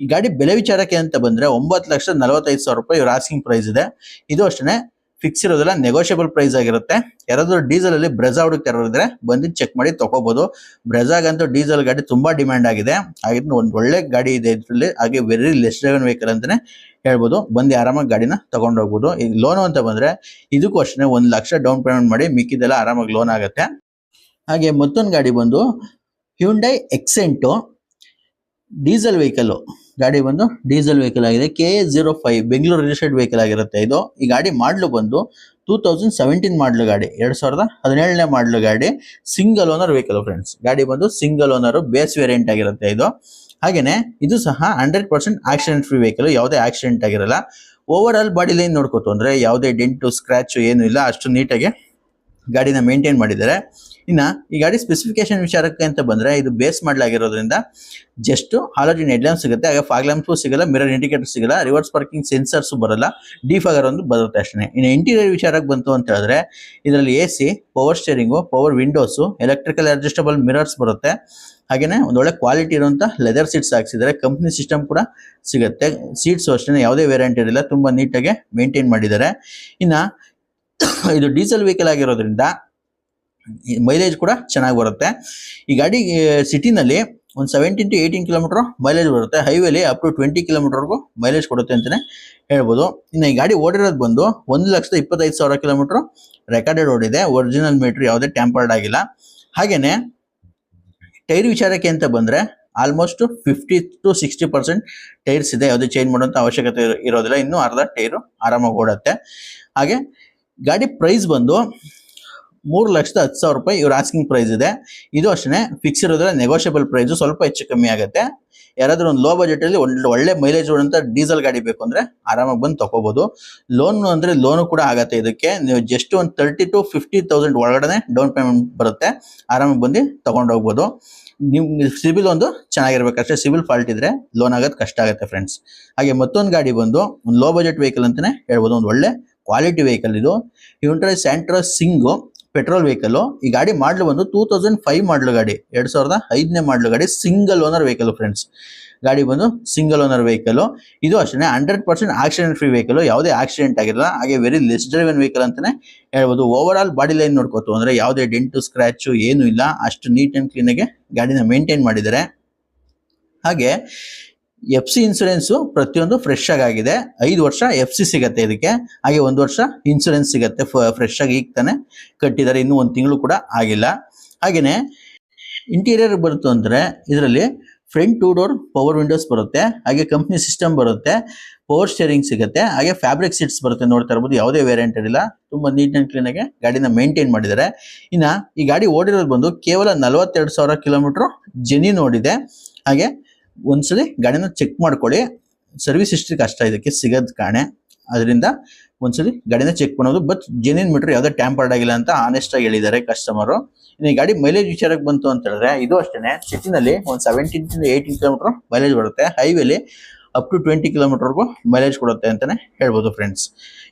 ಈ ಗಾಡಿ ಬೆಲೆ ವಿಚಾರಕ್ಕೆ ಅಂತ ಬಂದ್ರೆ, ಒಂಬತ್ತು ಲಕ್ಷದ ನಲವತ್ತೈದು ಸಾವಿರ ರೂಪಾಯಿ ಇವ್ರ ಆಸ್ಕಿಂಗ್ ಪ್ರೈಸ್ ಇದೆ. ಇದು ಅಷ್ಟೇ ಫಿಕ್ಸ್ ಇರೋದಿಲ್ಲ ನೆಗೋಷಿಯಬಲ್ ಪ್ರೈಸ್ ಆಗಿರುತ್ತೆ. ಯಾರಾದರೂ ಡೀಸೆಲ್ ಅಲ್ಲಿ ಬ್ರೆಜಾ ಹುಡುಕ್ತಾ ಇದ್ರೆ ಬಂದು ಚೆಕ್ ಮಾಡಿ ತಗೋಬಹುದು ಬ್ರೆಜಾಗಂತೂ ಡೀಸೆಲ್ ಗಾಡಿ ತುಂಬಾ ಡಿಮ್ಯಾಂಡ್ ಆಗಿದೆ. ಹಾಗೆ ಒಂದು ಒಳ್ಳೆ ಗಾಡಿ ಇದೆ ಇದರಲ್ಲಿ, ಹಾಗೆ ವೆರಿ ಲೆಸ್ ಡ್ರೈವನ್ ವೆಹಿಕಲ್ ಅಂತಾನೆ ಹೇಳ್ಬೋದು. ಬಂದು ಆರಾಮಾಗಿ ಗಾಡಿನ ತಗೊಂಡು ಹೋಗ್ಬೋದು. ಈಗ ಲೋನ್ ಅಂತ ಬಂದ್ರೆ ಇದಕ್ಕೂ ಅಷ್ಟೇ ಒಂದ್ ಲಕ್ಷ ಡೌನ್ ಪೇಮೆಂಟ್ ಮಾಡಿ ಮಿಕ್ಕಿದೆಲ್ಲ ಆರಾಮಾಗಿ ಲೋನ್ ಆಗುತ್ತೆ. ಹಾಗೆ ಮತ್ತೊಂದು ಗಾಡಿ ಬಂದು ಹ್ಯುಂಡೈ ಎಕ್ಸೆಂಟು ಡೀಸೆಲ್ ವೆಹಿಕಲ್ ಗಾಡಿ ಬಂದು ಡೀಸೆಲ್ ವೆಹಿಕಲ್ ಆಗಿದೆ. K zero five Bengaluru registered vehicle ಆಗಿರುತ್ತೆ ಇದು. ಈ ಗಾಡಿ ಮಾಡಲು ಬಂದು ಟೂ ತೌಸಂಡ್ ಸೆವೆಂಟೀನ್ ಮಾಡಲು ಗಾಡಿ, ಎರಡು ಸಾವಿರದ ಹದಿನೇಳನೇ ಮಾಡಲು ಗಾಡಿ ಸಿಂಗಲ್ ಓನರ್ ವೆಹಿಕಲ್ ಫ್ರೆಂಡ್ಸ್ ಗಾಡಿ ಬಂದು ಸಿಂಗಲ್ ಓನರ್ ಬೇಸ್ ವೇರಿಯಂಟ್ ಆಗಿರುತ್ತೆ ಇದು. ಹಾಗೆಯೇ ಇದು ಸಹ hundred percent accident free vehicle ಯಾವುದೇ ಆಕ್ಸಿಡೆಂಟ್ ಆಗಿರಲ್ಲ. ಓವರ್ ಆಲ್ ಬಾಡಿ ಲೈನ್ ನೋಡ್ಕೋತು ಅಂದರೆ ಯಾವುದೇ ಡೆಂಟು ಸ್ಕ್ರಾಚ್ ಏನು ಇಲ್ಲ, ಅಷ್ಟು ನೀಟಾಗಿ ಗಾಡಿನ ಮೇಂಟೈನ್ ಮಾಡಿದ್ದಾರೆ. ಇನ್ನ ಈ ಗಾಡಿ ಸ್ಪೆಸಿಫಿಕೇಶನ್ ವಿಚಾರಕ್ಕೆ ಅಂತ ಬಂದರೆ ಇದು ಬೇಸ್ ಮಾಡಲಾಗಿರೋದ್ರಿಂದ ಜಸ್ಟ್ ಹಾಲೋಜಿನ್ ಹೆಡ್ಲ್ಯಾಂಪ್ ಸಿಗುತ್ತೆ. ಹಾಗೆ ಫಾಗ್ ಲ್ಯಾಂಪ್ಸು ಸಿಗಲ್ಲ ಮಿರರ್ ಇಂಡಿಕೇಟರ್ ಸಿಗಲ್ಲ ರಿವರ್ಸ್ ಪಾರ್ಕಿಂಗ್ ಸೆನ್ಸರ್ಸ್ ಬರಲ್ಲ ಡಿಫಾಗರ್ ಒಂದು ಬರುತ್ತೆ ಅಷ್ಟೇ. ಇನ್ನು ಇಂಟೀರಿಯರ್ ವಿಚಾರಕ್ಕೆ ಬಂತು ಅಂತ ಹೇಳಿದ್ರೆ ಇದರಲ್ಲಿ A C power steering power windows electrical adjustable mirrors ಬರುತ್ತೆ ಹಾಗೆಯೇ ಒಂದೊಳ್ಳೆ ಕ್ವಾಲಿಟಿ ಇರುವಂಥ ಲೆದರ್ ಸೀಟ್ಸ್ ಹಾಕ್ಸಿದ್ದಾರೆ. ಕಂಪ್ನಿ ಸಿಸ್ಟಮ್ ಕೂಡ ಸಿಗುತ್ತೆ. ಸೀಟ್ಸ್ ಅಷ್ಟೇ ಯಾವುದೇ ವೇರಿಯಂಟ್ ಇರಲಿಲ್ಲ. ತುಂಬಾ ನೀಟಾಗಿ ಮೇಂಟೈನ್ ಮಾಡಿದ್ದಾರೆ. ಇನ್ನ ಇದು ಡೀಸೆಲ್ ವೆಹಿಕಲ್ ಆಗಿರೋದ್ರಿಂದ ಮೈಲೇಜ್ ಕೂಡ ಚೆನ್ನಾಗಿ ಬರುತ್ತೆ. ಈ ಗಾಡಿ ಸಿಟಿನಲ್ಲಿ ಒಂದು seventeen to eighteen kilometre mileage ಬರುತ್ತೆ. ಹೈವೇಲಿ ಅಪ್ ಟು ಟ್ವೆಂಟಿ ಕಿಲೋಮೀಟರ್ಗೂ ಮೈಲೇಜ್ ಕೊಡುತ್ತೆ ಅಂತಲೇ ಹೇಳ್ಬೋದು. ಇನ್ನು ಈ ಗಾಡಿ ಓಡಿರೋದು ಬಂದು ಒಂದು ಲಕ್ಷದ ಇಪ್ಪತ್ತೈದು ಸಾವಿರ ಕಿಲೋಮೀಟರ್ ರೆಕಾರ್ಡೆಡ್ ಓಡಿದೆ. ಒರಿಜಿನಲ್ ಮೀಟರ್ ಯಾವುದೇ ಟ್ಯಾಂಪರ್ಡ್ ಆಗಿಲ್ಲ. ಹಾಗೆಯೇ ಟೈರ್ ವಿಚಾರಕ್ಕೆ ಅಂತ ಬಂದ್ರೆ almost fifty to sixty percent tyres ಇದೆ. ಯಾವುದೇ ಚೇಂಜ್ ಮಾಡೋಂಥ ಅವಶ್ಯಕತೆ ಇರೋ- ಇರೋದಿಲ್ಲ. ಇನ್ನೂ ಅರ್ಧ ಟೈರು ಆರಾಮಾಗಿ ಓಡುತ್ತೆ. ಹಾಗೆ ಗಾಡಿ ಪ್ರೈಸ್ ಬಂದು ಮೂರು ಲಕ್ಷದ ಹತ್ತು ಸಾವಿರ ರೂಪಾಯಿ ಇವ್ರ ಆಸ್ಕಿಂಗ್ ಪ್ರೈಸ್ ಇದೆ. ಇದು ಅಷ್ಟೇ ಫಿಕ್ಸ್ ಇರೋದ್ರೆ ನೆಗೋಷಿಯಬಲ್ ಪ್ರೈಸ್ ಸ್ವಲ್ಪ ಹೆಚ್ಚು ಕಮ್ಮಿ ಆಗುತ್ತೆ. ಯಾರಾದರೂ ಒಂದು ಲೋ ಬಜೆಟ್ ಅಲ್ಲಿ ಒಂದು ಒಳ್ಳೆ ಮೈಲೇಜ್ ಅಂತ ಡೀಸೆಲ್ ಗಾಡಿ ಬೇಕು ಅಂದರೆ ಆರಾಮಾಗಿ ಬಂದು ತೊಗೋಬೋದು. ಲೋನ್ ಅಂದ್ರೆ ಲೋನ್ ಕೂಡ ಆಗುತ್ತೆ ಇದಕ್ಕೆ. ನೀವು ಜಸ್ಟ್ ಒಂದು ತರ್ಟಿ ಟು ಫಿಫ್ಟಿ ತೌಸಂಡ್ ಒಳಗಡೆ ಡೌನ್ ಪೇಮೆಂಟ್ ಬರುತ್ತೆ. ಆರಾಮಾಗಿ ಬಂದು ತೊಗೊಂಡೋಗ್ಬೋದು ನೀವು ಸಿಬಿಲ್ ಒಂದು ಚೆನ್ನಾಗಿರ್ಬೇಕು ಅಷ್ಟೇ ಸಿಬಿಲ್ ಫಾಲ್ಟ್ ಇದ್ರೆ ಲೋನ್ ಆಗೋದು ಕಷ್ಟ ಆಗುತ್ತೆ ಫ್ರೆಂಡ್ಸ್ ಹಾಗೆ ಮತ್ತೊಂದು ಗಾಡಿ ಬಂದು, ಒಂದು ಲೋ ಬಜೆಟ್ ವೆಹಿಕಲ್ ಅಂತಾನೆ ಹೇಳ್ಬೋದು, ಒಂದು ಒಳ್ಳೆ ಕ್ವಾಲಿಟಿ ವೆಹಿಕಲ್ ಇದು. ಹ್ಯೂಂಟ್ರೈ ಸ್ಯಾಂಟ್ರಾ ಸಿಂಗು ಪೆಟ್ರೋಲ್ ವೆಹಿಕಲ್ ಈ ಗಾಡಿ ಮಾಡಲು ಬಂದು ಟೂ ತೌಸಂಡ್ ಫೈವ್ ಮಾಡಲು ಗಾಡಿ. ಎರಡು ಸಾವಿರದ ಐದನೇ ಮಾಡಲು ಗಾಡಿ ಸಿಂಗಲ್ ಓನರ್ ವೆಹಿಕಲ್ ಫ್ರೆಂಡ್ಸ್ ಗಾಡಿ ಬಂದು ಸಿಂಗಲ್ ಓನರ್ ವೆಹಿಕಲ್ ಇದು ಅಷ್ಟೇ hundred percent accident free vehicle ಯಾವುದೇ ಆಕ್ಸಿಡೆಂಟ್ ಆಗಿರಲ್ಲ, ಹಾಗೆ ವೆರಿ ಲೆಸ್ ಡ್ರೈವನ್ ವೆಹಿಕಲ್ ಅಂತಾನೆ ಹೇಳ್ಬೋದು. ಓವರ್ ಆಲ್ ಬಾಡಿ ಲೈನ್ ನೋಡ್ಕೋತು ಅಂದ್ರೆ ಯಾವುದೇ ಡೆಂಟು ಸ್ಕ್ರ್ಯಾಚು ಏನು ಇಲ್ಲ. ಅಷ್ಟು ನೀಟ್ ಆ್ಯಂಡ್ ಕ್ಲೀನ್ ಆಗಿ ಗಾಡಿನ ಮೇಂಟೈನ್ ಮಾಡಿದ್ದಾರೆ. ಹಾಗೆ ಎಫ್ ಸಿ ಇನ್ಸೂರೆನ್ಸ್ ಪ್ರತಿಯೊಂದು ಫ್ರೆಶ್ ಆಗಿದೆ. ಐದು ವರ್ಷ ಎಫ್ ಸಿ ಸಿಗತ್ತೆ ಇದಕ್ಕೆ. ಹಾಗೆ ಒಂದು ವರ್ಷ ಇನ್ಸೂರೆನ್ಸ್ ಸಿಗತ್ತೆ ಫ್ರೆಶ್ ಆಗಿ ಈಗ ತಾನೆ ಕಟ್ಟಿದ್ದಾರೆ. ಇನ್ನೂ ಒಂದು ತಿಂಗಳು ಕೂಡ ಆಗಿಲ್ಲ. ಹಾಗೆಯೇ ಇಂಟೀರಿಯರ್ ಬರುತ್ತೆ ಅಂದರೆ ಇದರಲ್ಲಿ front two door power windows ಬರುತ್ತೆ. ಹಾಗೆ ಕಂಪ್ನಿ ಸಿಸ್ಟಮ್ ಬರುತ್ತೆ. ಪವರ್ ಸ್ಟೇರಿಂಗ್ ಸಿಗುತ್ತೆ. ಹಾಗೆ ಫ್ಯಾಬ್ರಿಕ್ ಸೀಟ್ಸ್ ಬರುತ್ತೆ. ನೋಡ್ತಾ ಇರ್ಬೋದು. ಯಾವುದೇ ವೇರಿಯಂಟ್ ಇರಲಿಲ್ಲ ತುಂಬ ನೀಟ್ ಆ್ಯಂಡ್ ಕ್ಲೀನ್ ಆಗಿ ಗಾಡಿನ ಮೇಂಟೈನ್ ಮಾಡಿದ್ದಾರೆ. ಇನ್ನು ಈ ಗಾಡಿ ಓಡಿರೋದು ಬಂದು ಕೇವಲ ನಲವತ್ತೆರಡು ಸಾವಿರ ಕಿಲೋಮೀಟರ್ ಜೆನಿ ನೋಡಿದೆ. ಹಾಗೆ ಒಂದ್ಸಲಿ ಗಾಡಿನ ಚೆಕ್ ಮಾಡ್ಕೊಳ್ಳಿ. ಸರ್ವಿಸ್ ಹಿಸ್ಟ್ರಿ ಕಷ್ಟ ಇದಕ್ಕೆ ಸಿಗೋದು ಕಾಣೆ ಅದರಿಂದ ಒಂದ್ಸಲಿ ಗಾಡಿನ ಚೆಕ್ ಮಾಡೋದು. ಬಟ್ ಜೆನ್ಯೂನ್ ಮೀಟರ್ ಯಾವುದೇ ಟ್ಯಾಂಪರ್ಡ್ ಆಗಿಲ್ಲ ಅಂತ ಆನೆಸ್ಟ್ ಆಗಿ ಹೇಳಿದ್ದಾರೆ ಕಸ್ಟಮರು ಇನ್ನು ಗಾಡಿ ಮೈಲೇಜ್ ವಿಚಾರಕ್ಕೆ ಬಂತು ಅಂತ ಹೇಳಿದ್ರೆ ಇದು ಅಷ್ಟೇ ಸಿಟಿನಲ್ಲಿ ಒಂದು seventeen to eighteen kilometre mileage ಬರುತ್ತೆ. ಹೈವೇಲಿ ಅಪ್ ಟು ಟ್ವೆಂಟಿ ಕಿಲೋಮೀಟರ್ಗೂ ಮೈಲೇಜ್ ಕೊಡುತ್ತೆ ಅಂತಲೇ ಹೇಳ್ಬೋದು ಫ್ರೆಂಡ್ಸ್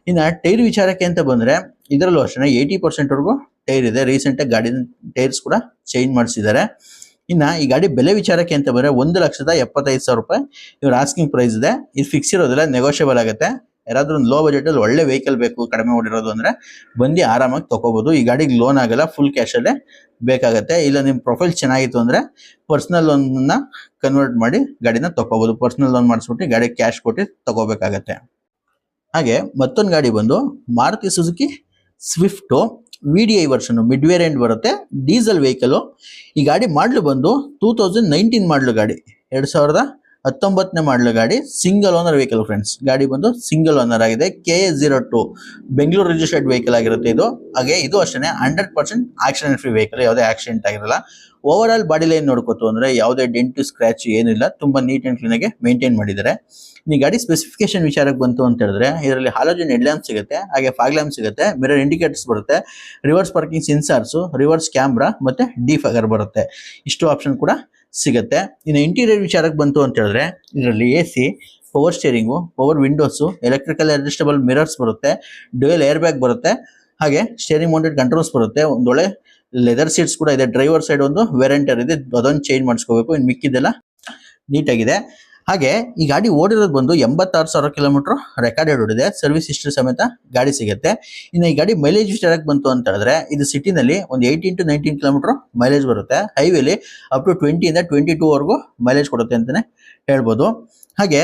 ಇನ್ನು ಟೈರ್ ವಿಚಾರಕ್ಕೆ ಅಂತ ಬಂದ್ರೆ ಇದರಲ್ಲೂ ಅಷ್ಟೇ ಏಯ್ಟಿ ಪರ್ಸೆಂಟ್ವರೆಗೂ ಟೈರ್ ಇದೆ. ರೀಸೆಂಟಾಗಿ ಗಾಡಿನ ಟೈರ್ಸ್ ಕೂಡ ಚೇಂಜ್ ಮಾಡಿಸಿದ್ದಾರೆ. ಇನ್ನ ಈ ಗಾಡಿ ಬೆಲೆ ವಿಚಾರಕ್ಕೆ ಅಂತ ಬಂದ್ರೆ ಒಂದು ಲಕ್ಷದ ಎಪ್ಪತ್ತೈದು ಸಾವಿರ ರೂಪಾಯಿ. ಇವ್ರ ಆಸ್ಕಿಂಗ್ ಪ್ರೈಸ್ ಇದೆ. ಇದು ಫಿಕ್ಸ್ ಇರೋದಿಲ್ಲ ನೆಗೋಷಿಯಬಲ್ ಆಗುತ್ತೆ. ಯಾರಾದ್ರೂ ಒಂದು ಲೋ ಬಜೆಟ್ ಅಲ್ಲಿ ಒಳ್ಳೆ ವೆಹಿಕಲ್ ಬೇಕು, ಕಡಿಮೆ ಓಡಿರೋದು ಅಂದ್ರೆ ಬಂದು ಆರಾಮಾಗಿ ತಗೋಬಹುದು ಈ ಗಾಡಿಗೆ ಲೋನ್ ಆಗಲ್ಲ ಫುಲ್ ಕ್ಯಾಶ್ ಅಲ್ಲೇ ಬೇಕಾಗತ್ತೆ. ಇಲ್ಲ ನಿಮ್ಮ ಪ್ರೊಫೈಲ್ ಚೆನ್ನಾಗಿತ್ತು ಅಂದ್ರೆ ಪರ್ಸನಲ್ ಲೋನ್ನ ಕನ್ವರ್ಟ್ ಮಾಡಿ ಗಾಡಿನ ತಗೋಬಹುದು ಪರ್ಸನಲ್ ಲೋನ್ ಮಾಡಿಸ್ಬಿಟ್ಟು ಗಾಡಿ ಕ್ಯಾಶ್ ಕೊಟ್ಟು ತಗೋಬೇಕಾಗತ್ತೆ. ಹಾಗೆ ಮತ್ತೊಂದು ಗಾಡಿ ಬಂದು Maruti Suzuki Swift V D I version mid variant ಬರುತ್ತೆ. ಡೀಸೆಲ್ ವೆಹಿಕಲು ಈ ಗಾಡಿ ಮಾಡಲು ಬಂದು ಟೂ ತೌಸಂಡ್ ನೈನ್ಟೀನ್ ಮಾಡಲು ಗಾಡಿ. ಎರಡು ಸಾವಿರದ ಹತ್ತೊಂಬತ್ತನೇ ಮಾಡಲು ಗಾಡಿ. ಸಿಂಗಲ್ ಓನರ್ ವೆಹಿಕಲ್ ಫ್ರೆಂಡ್ಸ್ ಗಾಡಿ ಬಂದು ಸಿಂಗಲ್ ಓನರ್ ಆಗಿದೆ. K S zero two Bengaluru registered vehicle ಆಗಿರುತ್ತೆ ಇದು. ಹಾಗೆ ಇದು ಅಷ್ಟೇ hundred percent accident free vehicle ಯಾವುದೇ ಆಕ್ಸಿಡೆಂಟ್ ಆಗಿರಲ್ಲ. ಓವರ್ ಆಲ್ ಬಾಡಿ ಲೈನ್ ನೋಡ್ಕೋತು ಅಂದರೆ ಯಾವುದೇ ಡೆಂಟು ಸ್ಕ್ರಾಚ್ ಏನಿಲ್ಲ. ತುಂಬಾ ನೀಟ್ ಆ್ಯಂಡ್ ಕ್ಲೀನ್ ಆಗಿ ಮೇಂಟೈನ್ ಮಾಡಿದ್ದಾರೆ. ಈ ಗಾಡಿ ಸ್ಪೆಸಿಫಿಕೇಶನ್ ವಿಚಾರಕ್ಕೆ ಬಂತು ಅಂತ ಹೇಳಿದ್ರೆ, ಇದರಲ್ಲಿ ಹಾಲೋಜನ್ ಹೆಡ್ ಲ್ಯಾಂಪ್ ಸಿಗುತ್ತೆ, ಹಾಗೆ ಫಾಗ್ ಲ್ಯಾಂಪ್ ಸಿಗುತ್ತೆ ಮಿರರ್ ಇಂಡಿಕೇಟರ್ಸ್ ಬರುತ್ತೆ reverse parking sensors reverse camera ಮತ್ತೆ ಡಿ ಫಗರ್ ಬರುತ್ತೆ. ಇಷ್ಟು ಆಪ್ಷನ್ ಕೂಡ ಸಿಗುತ್ತೆ. ಇನ್ನು ಇಂಟೀರಿಯರ್ ವಿಚಾರಕ್ಕೆ ಬಂತು ಅಂತ ಹೇಳಿದ್ರೆ, ಇದರಲ್ಲಿ A power steering power windows electrical adjustable mirrors ಬರುತ್ತೆ ಡ್ಯೂಯಲ್ ಏರ್ ಬ್ಯಾಗ್ ಬರುತ್ತೆ, ಹಾಗೆ ಸ್ಟೇರಿಂಗ್ ಮೌಂಟೆಡ್ ಕಂಟ್ರೋಲ್ಸ್ ಬರುತ್ತೆ ಒಂದೊಳ್ಳೆ ಲೆದರ್ ಸೀಟ್ಸ್ ಕೂಡ ಇದೆ. ಡ್ರೈವರ್ ಸೈಡ್ ಒಂದು ವೆರೆಂಟರ್ ಇದೆ. ಅದೊಂದು ಚೇಂಜ್ ಮಾಡಿಸ್ಕೋಬೇಕು. ಇನ್ನು ಮಿಕ್ಕಿದೆಲ್ಲ ನೀಟಾಗಿದೆ ಹಾಗೆ ಈ ಗಾಡಿ ಓಡಿರೋದು ಬಂದು ಎಂಬತ್ತಾರು ಸಾವಿರ ಕಿಲೋಮೀಟರ್ ರೆಕಾರ್ಡೆಡ್ ಓಡಿದೆ ಸರ್ವಿಸ್ ಹಿಸ್ಟ್ರಿ ಸಮೇತ ಗಾಡಿ ಸಿಗುತ್ತೆ. ಇನ್ನು ಈ ಗಾಡಿ ಮೈಲೇಜ್ ಎಷ್ಟು ಬಂತು ಅಂತ ಹೇಳಿದ್ರೆ, ಇದು ಸಿಟಿನಲ್ಲಿ ಒಂದು eighteen to nineteen kilometre mileage ಬರುತ್ತೆ. ಹೈವೇಲಿ ಅಪ್ ಟು ಟ್ವೆಂಟಿಯಿಂದ ಟ್ವೆಂಟಿ ಟೂವರೆಗೂ ಮೈಲೇಜ್ ಕೊಡುತ್ತೆ ಅಂತಲೇ ಹೇಳ್ಬೋದು. ಹಾಗೆ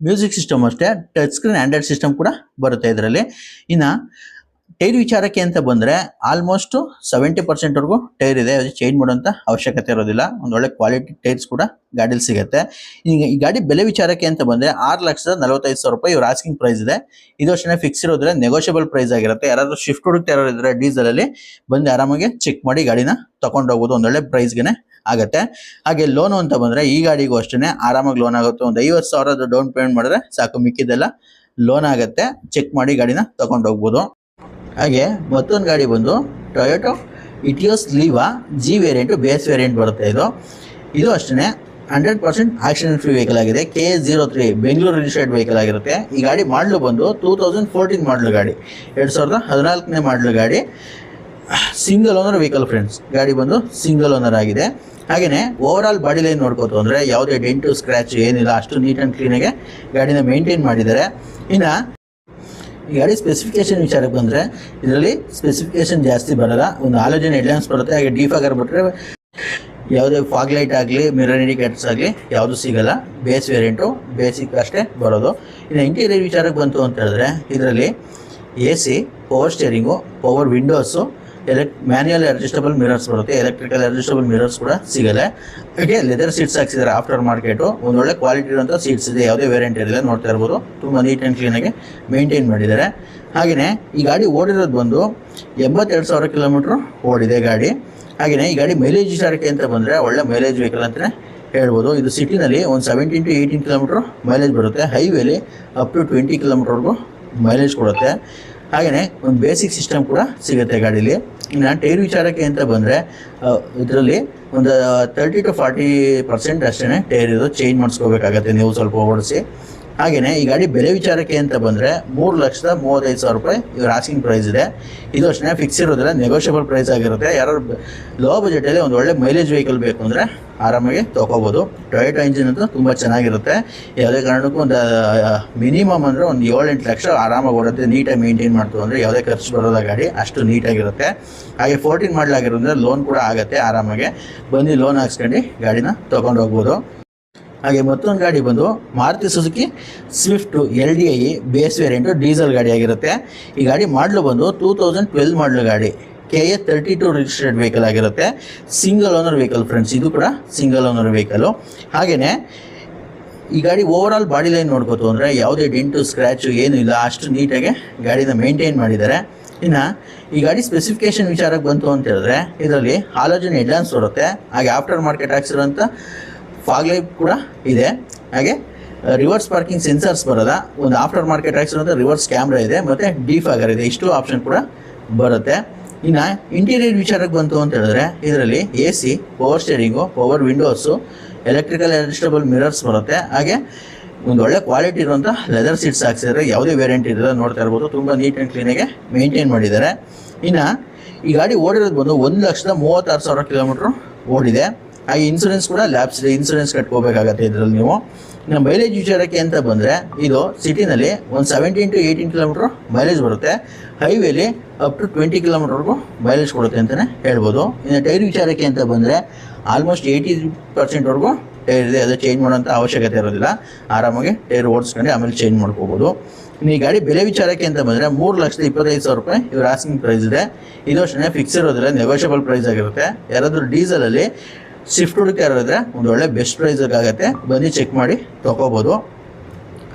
ಮ್ಯೂಸಿಕ್ ಸಿಸ್ಟಮ್ ಅಷ್ಟೇ ಟಚ್ ಸ್ಕ್ರೀನ್ ಆ್ಯಂಡ್ರಾಯ್ಡ್ ಸಿಸ್ಟಮ್ ಕೂಡ ಬರುತ್ತೆ ಇದರಲ್ಲಿ. ಇನ್ನು ಟೈರ್ ವಿಚಾರಕ್ಕೆ ಅಂತ ಬಂದ್ರೆ ಆಲ್ಮೋಸ್ಟ್ ಸೆವೆಂಟಿ ಪರ್ಸೆಂಟ್ ವರೆಗೂ ಟೈರ್ ಇದೆ, ಅದು ಚೇಂಜ್ ಮಾಡುವಂತ ಅವಶ್ಯಕತೆ ಇರೋದಿಲ್ಲ. ಒಂದು ಒಳ್ಳೆ ಕ್ವಾಲಿಟಿ ಟೈರ್ಸ್ ಕೂಡ ಗಾಡಿಲಿ ಸಿಗುತ್ತೆ. ಈಗ ಈ ಗಾಡಿ ಬೆಲೆ ವಿಚಾರಕ್ಕೆ ಅಂತ ಬಂದ್ರೆ ಆರು ಲಕ್ಷದ ನಲವತ್ತೈದು ಸಾವಿರ ರೂಪಾಯಿ ಇವ್ರ ಆಸ್ಕಿಂಗ್ ಪ್ರೈಸ್ ಇದೆ. ಇದು ಅಷ್ಟೇ ಫಿಕ್ಸ್ ಇರೋದ್ರೆ ನೆಗೋಷಿಯಬಲ್ ಪ್ರೈಸ್ ಆಗಿರುತ್ತೆ. ಯಾರಾದ್ರೂ ಶಿಫ್ಟ್ ಹುಡುಕ್ತಾ ಇದ್ರೆ ಡೀಸೆಲ್ ಅಲ್ಲಿ ಬಂದು ಆರಾಮಾಗಿ ಚೆಕ್ ಮಾಡಿ ಗಾಡಿನ ತಗೊಂಡು ಹೋಗ್ಬೋದು ಒಂದೊಳ್ಳೆ ಪ್ರೈಸ್ಗೆ ಆಗುತ್ತೆ. ಹಾಗೆ ಲೋನು ಅಂತ ಬಂದ್ರೆ ಈ ಗಾಡಿಗೂ ಅಷ್ಟೇ ಆರಾಮಾಗಿ ಲೋನ್ ಆಗುತ್ತೆ. ಒಂದು ಐವತ್ತು ಸಾವಿರದ ಡೌನ್ ಪೇಮೆಂಟ್ ಮಾಡಿದ್ರೆ ಸಾಕು ಮಿಕ್ಕಿದೆಲ್ಲ ಲೋನ್ ಆಗುತ್ತೆ. ಚೆಕ್ ಮಾಡಿ ಗಾಡಿನ ತಗೊಂಡು ಹೋಗ್ಬೋದು. ಹಾಗೆ ಮತ್ತೊಂದು ಗಾಡಿ ಬಂದು Toyota Etios Liva G variant base variant ಬರುತ್ತೆ ಇದು. ಇದು ಅಷ್ಟೇ hundred percent accident free vehicle ಆಗಿದೆ. K S zero three Bengaluru registered vehicle ಆಗಿರುತ್ತೆ. ಈ ಗಾಡಿ ಮಾಡಲು ಬಂದು ಟೂ ತೌಸಂಡ್ ಫೋರ್ಟೀನ್ ಮಾಡಲು ಗಾಡಿ. ಎರಡು ಸಾವಿರದ ಹದಿನಾಲ್ಕನೇ ಮಾಡಲು ಗಾಡಿ. ಸಿಂಗಲ್ ಓನರ್ ವೆಹಿಕಲ್ ಫ್ರೆಂಡ್ಸ್ ಗಾಡಿ ಬಂದು ಸಿಂಗಲ್ ಓನರ್ ಆಗಿದೆ. ಹಾಗೆಯೇ ಓವರ್ ಆಲ್ ಬಾಡಿ ಲೈನ್ ನೋಡ್ಕೋತು ಅಂದರೆ ಯಾವುದೇ ಡೆಂಟು ಸ್ಕ್ರ್ಯಾಚ್ ಏನಿಲ್ಲ, ಅಷ್ಟು ನೀಟ್ ಆ್ಯಂಡ್ ಕ್ಲೀನಾಗೆ ಗಾಡಿನ ಮೇಂಟೈನ್ ಮಾಡಿದ್ದಾರೆ. ಇನ್ನು ಈ ಗಾಡಿ ಸ್ಪೆಸಿಫಿಕೇಶನ್ ವಿಚಾರಕ್ಕೆ ಬಂದರೆ, ಇದರಲ್ಲಿ ಸ್ಪೆಸಿಫಿಕೇಶನ್ ಜಾಸ್ತಿ ಬರಲ್ಲ. ಒಂದು ಆಲೋಜನ್ ಹೆಡ್ಲೈನ್ಸ್ ಬರುತ್ತೆ, ಹಾಗೆ ಡಿಫಾಗರ್ ಬಿಟ್ರೆ ಯಾವುದೇ ಫಾಗ್ ಲೈಟ್ ಆಗಲಿ ಮಿರರ್ ಇಂಡಿಕೇಟರ್ಸ್ ಆಗಲಿ ಯಾವುದು ಸಿಗಲ್ಲ. ಬೇಸ್ ವೇರಿಯಂಟು ಬೇಸಿಕ್ ಅಷ್ಟೇ ಬರೋದು. ಇನ್ನು ಇಂಟೀರಿಯರ್ ವಿಚಾರಕ್ಕೆ ಬಂತು ಅಂತ ಹೇಳಿದ್ರೆ, ಇದರಲ್ಲಿ A C power steering power windows ಎಲೆಕ್ manual adjustable mirrors ಬರುತ್ತೆ. ಎಲೆಕ್ಟ್ರಿಕಲ್ ಅಡ್ಜಸ್ಟಬಲ್ ಮಿರರ್ಸ್ ಕೂಡ ಸಿಗಲ್ಲ. ಹಾಗೆ ಲೆದರ್ ಸೀಟ್ಸ್ ಹಾಕ್ಸಿದ್ದಾರೆ ಆಫ್ಟರ್ ಮಾರ್ಕೆಟು ಒಂದೊಳ್ಳೆ ಕ್ವಾಲಿಟಿ ಇರುವಂಥ ಸೀಟ್ಸ್ ಇದೆ. ಯಾವುದೇ ವೇರಿಯಂಟ್ ಇರಲಿಲ್ಲ ನೋಡ್ತಾ ಇರ್ಬೋದು. ತುಂಬ ನೀಟ್ ಆ್ಯಂಡ್ ಕ್ಲೀನಾಗಿ ಮೇಂಟೈನ್ ಮಾಡಿದ್ದಾರೆ. ಹಾಗೆಯೇ ಈ ಗಾಡಿ ಓಡಿರೋದು ಬಂದು ಎಂಬತ್ತೆರಡು ಸಾವಿರ ಕಿಲೋಮೀಟ್ರ್ ಓಡಿದೆ ಗಾಡಿ. ಹಾಗೆಯೇ ಈ ಗಾಡಿ ಮೈಲೇಜ್ ವಿಚಾರಕ್ಕೆ ಅಂತ ಬಂದರೆ ಒಳ್ಳೆ ಮೈಲೇಜ್ ವೆಹಿಕಲ್ ಅಂತಲೇ ಹೇಳ್ಬೋದು. ಇದು ಸಿಟಿನಲ್ಲಿ ಒಂದು seventeen to eighteen kilometre mileage ಬರುತ್ತೆ. ಹೈವೇಲಿ ಅಪ್ ಟು ಟ್ವೆಂಟಿ ಕಿಲೋಮೀಟ್ರ್ವರೆಗೂ ಮೈಲೇಜ್ ಕೊಡುತ್ತೆ. ಹಾಗೆಯೇ ಒಂದು ಬೇಸಿಕ್ ಸಿಸ್ಟಮ್ ಕೂಡ ಸಿಗುತ್ತೆ ಗಾಡೀಲಿ. ಇನ್ನು ಟೈರ್ ವಿಚಾರಕ್ಕೆ ಅಂತ ಬಂದರೆ ಇದರಲ್ಲಿ ಒಂದು ತರ್ಟಿ ಟು ಫಾರ್ಟಿ ಪರ್ಸೆಂಟ್ ಅಷ್ಟೇ ಟೈರ್ ಇದು ಚೇಂಜ್ ಮಾಡಿಸ್ಕೋಬೇಕಾಗತ್ತೆ ನೀವು ಸ್ವಲ್ಪ ಓಡಿಸಿ. ಹಾಗೆಯೇ ಈ ಗಾಡಿ ಬೆಲೆ ವಿಚಾರಕ್ಕೆ ಅಂತ ಬಂದರೆ ಮೂರು ಲಕ್ಷದ ಮೂವತ್ತೈದು ಸಾವಿರ ರೂಪಾಯಿ ಇವ್ರ ಆಸ್ಕಿಂಗ್ ಪ್ರೈಸ್ ಇದೆ. ಇದು ಅಷ್ಟೇ ಫಿಕ್ಸ್ ಇರೋದಿಲ್ಲ ನೆಗೋಷಿಯಬಲ್ ಪ್ರೈಸ್ ಆಗಿರುತ್ತೆ. ಯಾರು ಲೋ ಬಜೆಟಲ್ಲಿ ಒಂದು ಒಳ್ಳೆ ಮೈಲೇಜ್ ವೆಹಿಕಲ್ ಬೇಕು ಅಂದರೆ ಆರಾಮಾಗಿ ತೊಗೋಬೋದು. ಟೊಯೋಟೋ ಇಂಜಿನ್ ಅಂತೂ ತುಂಬ ಚೆನ್ನಾಗಿರುತ್ತೆ. ಯಾವುದೇ ಕಾರಣಕ್ಕೂ ಒಂದು ಮಿನಿಮಮ್ ಅಂದರೆ ಒಂದು ಏಳೆಂಟು ಲಕ್ಷ ಆರಾಮಾಗಿ ಬರುತ್ತೆ ನೀಟಾಗಿ ಮೇಂಟೈನ್ ಮಾಡ್ತು ಅಂದರೆ ಯಾವುದೇ ಖರ್ಚು ಬರೋದ ಗಾಡಿ, ಅಷ್ಟು ನೀಟಾಗಿರುತ್ತೆ ಹಾಗೆ ಫೋರ್ಟೀನ್ ಮಾಡಲಾಗಿರೋದ್ರೆ ಲೋನ್ ಕೂಡ ಆಗುತ್ತೆ, ಆರಾಮಾಗಿ. ಬಂದು ಲೋನ್ ಹಾಕ್ಸ್ಕೊಂಡು ಗಾಡಿನ ತೊಗೊಂಡು ಹೋಗ್ಬೋದು ಹಾಗೆ ಮತ್ತೊಂದು ಗಾಡಿ ಬಂದು Maruti Suzuki Swift L D I base variant diesel ಗಾಡಿ ಆಗಿರುತ್ತೆ. ಈ ಗಾಡಿ ಮಾಡಲು ಬಂದು ಟೂ ತೌಸಂಡ್ ಟ್ವೆಲ್ ಮಾಡಲು ಗಾಡಿ. K A thirty two registered vehicle ಆಗಿರುತ್ತೆ. ಸಿಂಗಲ್ ಓನರ್ ವೆಹಿಕಲ್ ಫ್ರೆಂಡ್ಸ್ ಇದು ಕೂಡ ಸಿಂಗಲ್ ಓನರ್ ವೆಹಿಕಲು ಹಾಗೆಯೇ ಈ ಗಾಡಿ ಓವರ್ ಬಾಡಿ ಲೈನ್ ನೋಡ್ಕೋತು ಅಂದರೆ ಯಾವುದೇ ಡೆಂಟು ಸ್ಕ್ರ್ಯಾಚು ಏನೂ ಇಲ್ಲ. ಅಷ್ಟು ನೀಟಾಗಿ ಗಾಡಿನ ಮೇಂಟೈನ್ ಮಾಡಿದ್ದಾರೆ. ಇನ್ನು ಈ ಗಾಡಿ ಸ್ಪೆಸಿಫಿಕೇಶನ್ ವಿಚಾರಕ್ಕೆ ಬಂತು ಅಂತ ಹೇಳಿದ್ರೆ, ಇದರಲ್ಲಿ ಹಾಲೋಜನ್ ಹೆಡ್ಲಾನ್ಸ್ ಬರುತ್ತೆ. ಹಾಗೆ ಆಫ್ಟರ್ ಮಾರ್ಕೆಟ್ ಹಾಕ್ಸಿರೋಂಥ ಫಾಗ್ ಲೈಟ್ ಕೂಡ ಇದೆ. ಹಾಗೆ ರಿವರ್ಸ್ ಪಾರ್ಕಿಂಗ್ ಸೆನ್ಸರ್ಸ್ ಬರೋದ? ಒಂದು ಆಫ್ಟರ್ ಮಾರ್ಕೆಟ್ ಹಾಕ್ಸಿರೋಂಥ ರಿವರ್ಸ್ ಕ್ಯಾಮ್ರಾ ಇದೆ, ಮತ್ತು ಡಿಫಾಗರ್ ಇದೆ. ಇಷ್ಟು ಆಪ್ಷನ್ ಕೂಡ ಬರುತ್ತೆ. ಇನ್ನು ಇಂಟೀರಿಯರ್ ವಿಚಾರಕ್ಕೆ ಬಂತು ಅಂತ ಹೇಳಿದ್ರೆ, ಇದರಲ್ಲಿ A C power steering power windows electrical adjustable mirrors ಬರುತ್ತೆ. ಹಾಗೆ, ಒಂದು ಒಳ್ಳೆ ಕ್ವಾಲಿಟಿ ಇರುವಂಥ ಲೆದರ್ ಸೀಟ್ಸ್ ಹಾಕ್ಸಿದ್ರೆ ಯಾವುದೇ ವೇರಿಯಂಟ್ ಇದ್ರೆ ನೋಡ್ತಾ ಇರ್ಬೋದು. ತುಂಬ ನೀಟ್ ಆ್ಯಂಡ್ ಕ್ಲೀನಾಗೆ ಮೇಂಟೈನ್ ಮಾಡಿದ್ದಾರೆ. ಇನ್ನು ಈ ಗಾಡಿ ಓಡಿರೋದು ಬಂದು ಒಂದು ಲಕ್ಷದ ಮೂವತ್ತಾರು ಸಾವಿರ ಕಿಲೋಮೀಟ್ರ್ ಓಡಿದೆ. ಹಾಗೆ ಇನ್ಸೂರೆನ್ಸ್ ಕೂಡ ಲ್ಯಾಬ್ಸ್ ಇನ್ಸೂರೆನ್ಸ್ ಕಟ್ಕೋಬೇಕಾಗತ್ತೆ ಇದರಲ್ಲಿ ನೀವು. ಇನ್ನು ಮೈಲೇಜ್ ವಿಚಾರಕ್ಕೆ ಅಂತ ಬಂದರೆ, ಇದು ಸಿಟಿನಲ್ಲಿ ಒಂದು seventeen to eighteen kilometre mileage ಬರುತ್ತೆ. ಹೈವೇಲಿ ಅಪ್ ಟು ಟ್ವೆಂಟಿ ಕಿಲೋಮೀಟ್ರ್ವರೆಗೂ ಮೈಲೇಜ್ ಕೊಡುತ್ತೆ ಅಂತಲೇ ಹೇಳ್ಬೋದು. ಇನ್ನು ಟೈರ್ ವಿಚಾರಕ್ಕೆ ಅಂತ ಬಂದರೆ ಆಲ್ಮೋಸ್ಟ್ ಏಯ್ಟಿ ಪರ್ಸೆಂಟ್ವರೆಗೂ ಟೈರ್ ಇದೆ. ಅದು ಚೇಂಜ್ ಮಾಡೋಂಥ ಅವಶ್ಯಕತೆ ಇರೋದಿಲ್ಲ. ಆರಾಮಾಗಿ ಟೈರ್ ಓಡಿಸ್ಕೊಂಡು ಆಮೇಲೆ ಚೇಂಜ್ ಮಾಡ್ಕೋಬೋದು. ಈ ಗಾಡಿ ಬೆಲೆ ವಿಚಾರಕ್ಕೆ ಅಂತ ಬಂದರೆ, ಮೂರು ಲಕ್ಷದ ಇಪ್ಪತ್ತೈದು ಸಾವಿರ ರೂಪಾಯಿ ಇವ್ರ ಆಸ್ಕಿಂಗ್ ಪ್ರೈಸ್ ಇದೆ. ಇದು ಅಷ್ಟೇ ಫಿಕ್ಸ್ ಇರೋದಿಲ್ಲ ನೆಗೋಷಿಯಬಲ್ ಪ್ರೈಸ್ ಆಗಿರುತ್ತೆ. ಯಾರಾದರೂ ಡೀಸೆಲಲ್ಲಿ ಸ್ವಿಫ್ಟ್ ಹುಡುಕ್ತಾ ಇರೋದ್ರೆ ಒಂದು ಒಳ್ಳೆ ಬೆಸ್ಟ್ ಪ್ರೈಸ್ ಆಗುತ್ತೆ. ಬನ್ನಿ ಚೆಕ್ ಮಾಡಿ, ತೊಗೋಬೋದು.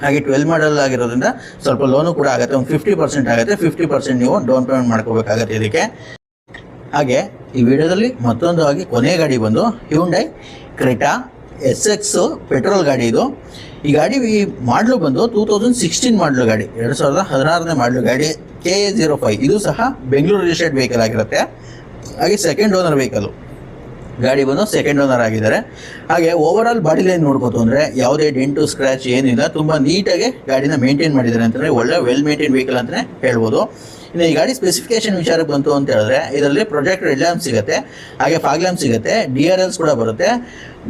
ಹಾಗೆ ಟ್ವೆಲ್ ಮಾಡಲ್ ಆಗಿರೋದ್ರಿಂದ ಸ್ವಲ್ಪ ಲೋನು ಕೂಡ ಆಗುತ್ತೆ. ಒಂದು ಫಿಫ್ಟಿ ಪರ್ಸೆಂಟ್ ಆಗುತ್ತೆ. ಫಿಫ್ಟಿ ಪರ್ಸೆಂಟ್ ನೀವು ಡೌನ್ ಪೇಮೆಂಟ್ ಮಾಡ್ಕೋಬೇಕಾಗತ್ತೆ ಇದಕ್ಕೆ. ಹಾಗೆ ಈ ವಿಡಿಯೋದಲ್ಲಿ ಮತ್ತೊಂದು ಆಗಿ ಕೊನೆಯ ಗಾಡಿ ಬಂದು Hyundai Creta S X petrol ಗಾಡಿ ಇದು. ಈ ಗಾಡಿ ಈ ಮಾಡಲು ಬಂದು ಟೂ ತೌಸಂಡ್ ಸಿಕ್ಸ್ಟೀನ್ ಮಾಡಲು ಗಾಡಿ. ಎರಡು ಸಾವಿರದ ಹದಿನಾರನೇ ಮಾಡಲು ಗಾಡಿ ಕೆ ಎ ಜೀರೋ ಫೈವ್ ಇದು ಸಹ ಬೆಂಗಳೂರು ರಿಜಿಸ್ಟರ್ಡ್ ವೆಹಿಕಲ್ ಆಗಿರುತ್ತೆ. ಹಾಗೆ ಸೆಕೆಂಡ್ ಓನರ್ ವೆಹಿಕಲು ಗಾಡಿ ಬಂದು ಸೆಕೆಂಡ್ ಓನರ್ ಆಗಿದ್ದಾರೆ. ಹಾಗೆ ಓವರ್ ಆಲ್ ಬಾಡಿ ಲೈನ್ ನೋಡ್ಕೋತು ಅಂದರೆ ಯಾವುದೇ ಡೆಂಟು ಸ್ಕ್ರ್ಯಾಚ್ ಏನಿಲ್ಲ. ತುಂಬ ನೀಟಾಗಿ ಗಾಡಿನ ಮೇಂಟೈನ್ ಮಾಡಿದ್ದಾರೆ ಅಂತಂದರೆ ಒಳ್ಳೆ ವೆಲ್ ಮೇಂಟೈನ್ ವೆಹಿಕಲ್ ಅಂತಲೇ ಹೇಳ್ಬೋದು. ಇನ್ನು ಈ ಗಾಡಿ ಸ್ಪೆಸಿಫಿಕೇಶನ್ ವಿಚಾರಕ್ಕೆ ಬಂತು ಅಂತ ಹೇಳಿದ್ರೆ ಇದರಲ್ಲಿ ಪ್ರೊಜೆಕ್ಟ್ ರೆಡ್ ಸಿಗುತ್ತೆ. ಹಾಗೆ ಫಾಗ್ ಲ್ಯಾಂಪ್ ಸಿಗುತ್ತೆ. ಡಿ ಆರ್ ಎಲ್ಸ್ ಕೂಡ ಬರುತ್ತೆ.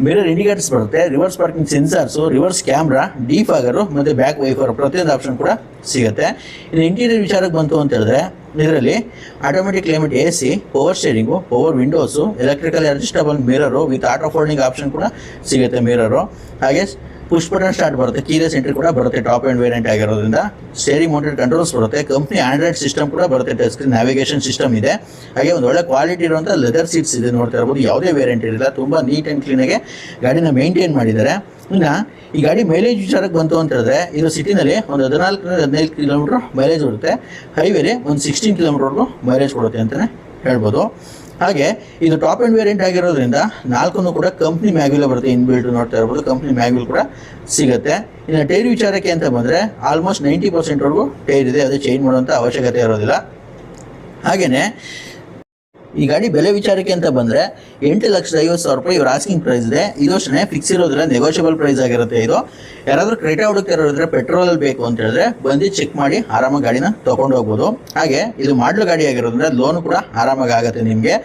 ಮಿರರ್ ಇಂಡಿಕೇಟರ್ಸ್ ಬರುತ್ತೆ. Reverse parking sensors reverse camera defogger ಮತ್ತು ಬ್ಯಾಕ್ ವೈಫರ್ ಪ್ರತಿಯೊಂದು ಆಪ್ಷನ್ ಕೂಡ ಸಿಗುತ್ತೆ. ಇನ್ನು ಇಂಟೀರಿಯರ್ ವಿಚಾರಕ್ಕೆ ಬಂತು ಅಂತ ಹೇಳಿದ್ರೆ ಇದರಲ್ಲಿ automatic climate A C power steering power windows electrical adjustable mirror with auto folding option ಕೂಡ ಸಿಗುತ್ತೆ ಮಿರರು ಹಾಗೆ ಪುಷ್ ಬಟನ್ ಸ್ಟಾರ್ಟ್ ಬರುತ್ತೆ ಕೀಲೆಸ್ ಎಂಟ್ರಿ ಕೂಡ ಬರುತ್ತೆ ಟಾಪ್ ಆ್ಯಂಡ್ ವೇರಿಯಂಟ್ ಆಗಿರೋದ್ರಿಂದ. ಸ್ಟೇರಿಂಗ್ ಮೌಂಟೆಡ್ ಕಂಟ್ರೋಲ್ಸ್ ಬರುತ್ತೆ ಕಂಪ್ನಿ ಆಂಡ್ರಾಯ್ಡ್ ಸಿಸ್ಟಮ್ ಕೂಡ ಬರುತ್ತೆ ಟಚ್ ಸ್ಕ್ರೀನ್ ನ್ಯಾವಿಗೇಷನ್ ಸಿಸ್ಟಮ್ ಇದೆ. ಹಾಗೆ ಒಂದು ಒಳ್ಳೆ ಕ್ವಾಲಿಟಿ ಇರುವಂಥ ಲೆದರ್ ಸೀಟ್ಸ್ ಇದೆ, ನೋಡ್ತಾ ಇರ್ಬೋದು. ಯಾವುದೇ ವೇರಿಯಂಟ್ ಇರಲಿಲ್ಲ ತುಂಬ ನೀಟ್ ಆ್ಯಂಡ್ ಕ್ಲೀನಾಗಿ ಗಾಡಿನ ಮೇಂಟೈನ್ ಮಾಡಿದ್ದಾರೆ. ಇನ್ನು ಈ ಗಾಡಿ ಮೈಲೇಜ್ ವಿಚಾರಕ್ಕೆ ಬಂತು ಅಂತ ಹೇಳಿದ್ರೆ, ಇದು ಸಿಟಿನಲ್ಲಿ ಒಂದು ಹದಿನಾಲ್ಕು ಹದಿನೈದು ಕಿಲೋಮೀಟ್ರ್ ಮೈಲೇಜ್ ಬರುತ್ತೆ. ಹೈವೇಲಿ ಒಂದು ಸಿಕ್ಸ್ಟೀನ್ ಕಿಲೋಮೀಟರ್ವರೆಗೂ ಮೈಲೇಜ್ ಕೊಡುತ್ತೆ ಅಂತಲೇ ಹೇಳ್ಬೋದು. ಹಾಗೆ ಇದು ಟಾಪ್ ಆ್ಯಂಡ್ ವೇರಿಯಂಟ್ ಆಗಿರೋದ್ರಿಂದ ನಾಲ್ಕು ಕೂಡ ಕಂಪ್ನಿ ಮ್ಯಾಗ್ವಿಲ್ ಬರುತ್ತೆ ಇನ್ಬಿಲ್ಟ್ ನೋಡ್ತಾ ಇರ್ಬೋದು ಕಂಪ್ನಿ ಮ್ಯಾಗ್ವಿಲ್ ಕೂಡ ಸಿಗುತ್ತೆ. ಇನ್ನು ಟೈರ್ ವಿಚಾರಕ್ಕೆ ಅಂತ ಬಂದರೆ ಆಲ್ಮೋಸ್ಟ್ ನೈಂಟಿ ಪರ್ಸೆಂಟ್ವರೆಗೂ ಟೈರ್ ಇದೆ, ಅದು ಚೇಂಜ್ ಮಾಡುವಂಥ ಅವಶ್ಯಕತೆ ಇರೋದಿಲ್ಲ. ಹಾಗೆಯೇ ಈ ಗಾಡಿ ಬೆಲೆ ವಿಚಾರಕ್ಕೆ ಅಂತ ಬಂದರೆ ಎಂಟು ಲಕ್ಷದ ಐವತ್ತು ಸಾವಿರ ರೂಪಾಯಿ ಇವ್ರ ಆಸ್ಕಿಂಗ್ ಪ್ರೈಸ್ ಇದೆ. ಇದು ಅಷ್ಟೇ ಫಿಕ್ಸ್ ಇರೋದ್ರೆ ನೆಗೋಷಿಯಬಲ್ ಪ್ರೈಸ್ ಆಗಿರುತ್ತೆ ಇದು. ಯಾರಾದರೂ ಕ್ರೆಟಾ ಹುಡುಕ್ತಿರೋದ್ರೆ ಪೆಟ್ರೋಲ್ ಬೇಕು ಅಂತ ಹೇಳಿದ್ರೆ ಬಂದು ಚೆಕ್ ಮಾಡಿ ಆರಾಮಾಗಿ ಗಾಡಿನ ತೊಗೊಂಡು ಹೋಗ್ಬೋದು. ಹಾಗೆ ಇದು ಮಾಡಲು ಗಾಡಿ ಆಗಿರೋದ್ರಿಂದ ಲೋನ್ ಕೂಡ ಆರಾಮಾಗಿ ಆಗುತ್ತೆ ನಿಮಗೆ.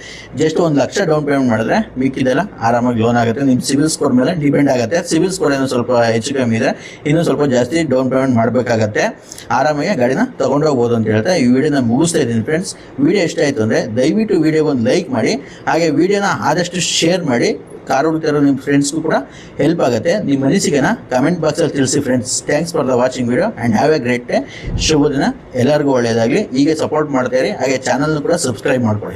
ಜಸ್ಟ್ ಒಂದು ಲಕ್ಷ ಡೌನ್ ಪೇಮೆಂಟ್ ಮಾಡಿದ್ರೆ ಮಿಕ್ಕಿದೆಲ್ಲ ಆರಾಮಾಗಿ ಲೋನ್ ಆಗುತ್ತೆ. ನಿಮ್ಮ ಸಿವಿಲ್ ಸ್ಕೋರ್ ಮೇಲೆ ಡಿಪೆಂಡ್ ಆಗುತ್ತೆ. ಸಿವಿಲ್ ಸ್ಕೋರ್ ಏನೋ ಸ್ವಲ್ಪ ಹೆಚ್ಚು ಕಮ್ಮಿ ಇದೆ. ಇನ್ನೂ ಸ್ವಲ್ಪ ಜಾಸ್ತಿ ಡೌನ್ ಪೇಮೆಂಟ್ ಮಾಡಬೇಕಾಗತ್ತೆ. ಆರಾಮಾಗಿ ಗಾಡಿನ ತೊಗೊಂಡು ಹೋಗ್ಬೋದು ಅಂತ ಹೇಳ್ತಾ ಈ ವಿಡಿಯೋನ ಮುಗಿಸ್ತಾ ಇದ್ದೀನಿ ಫ್ರೆಂಡ್ಸ್ ವಿಡಿಯೋ ಇಷ್ಟ ಆಯಿತು ಅಂದರೆ ದಯವಿಟ್ಟು ವಿಡಿಯೋ ಒಂದು ಲೈಕ್ ಮಾಡಿ, ಹಾಗೆ ವಿಡಿಯೋನ ಆದಷ್ಟು ಶೇರ್ ಮಾಡಿ. ಕಾರ್ ಹುಡುಕ್ತಿರೋ ನಿಮ್ಮ ಫ್ರೆಂಡ್ಸ್ಗೂ ಕೂಡ ಹೆಲ್ಪ್ ಆಗುತ್ತೆ. ನಿಮ್ಮ ಅನಿಸಿಕೆನ ಕಮೆಂಟ್ ಬಾಕ್ಸಲ್ಲಿ ತಿಳಿಸಿ friends thanks for the watching video and have a great day ಶುಭ ದಿನ. ಎಲ್ಲರಿಗೂ ಒಳ್ಳೆಯದಾಗಲಿ ಹೀಗೆ ಸಪೋರ್ಟ್ ಮಾಡ್ತಾ ಇರಿ. ಹಾಗೆ ಚಾನಲ್ನು ಕೂಡ ಸಬ್ಸ್ಕ್ರೈಬ್ ಮಾಡ್ಕೊಳ್ಳಿ.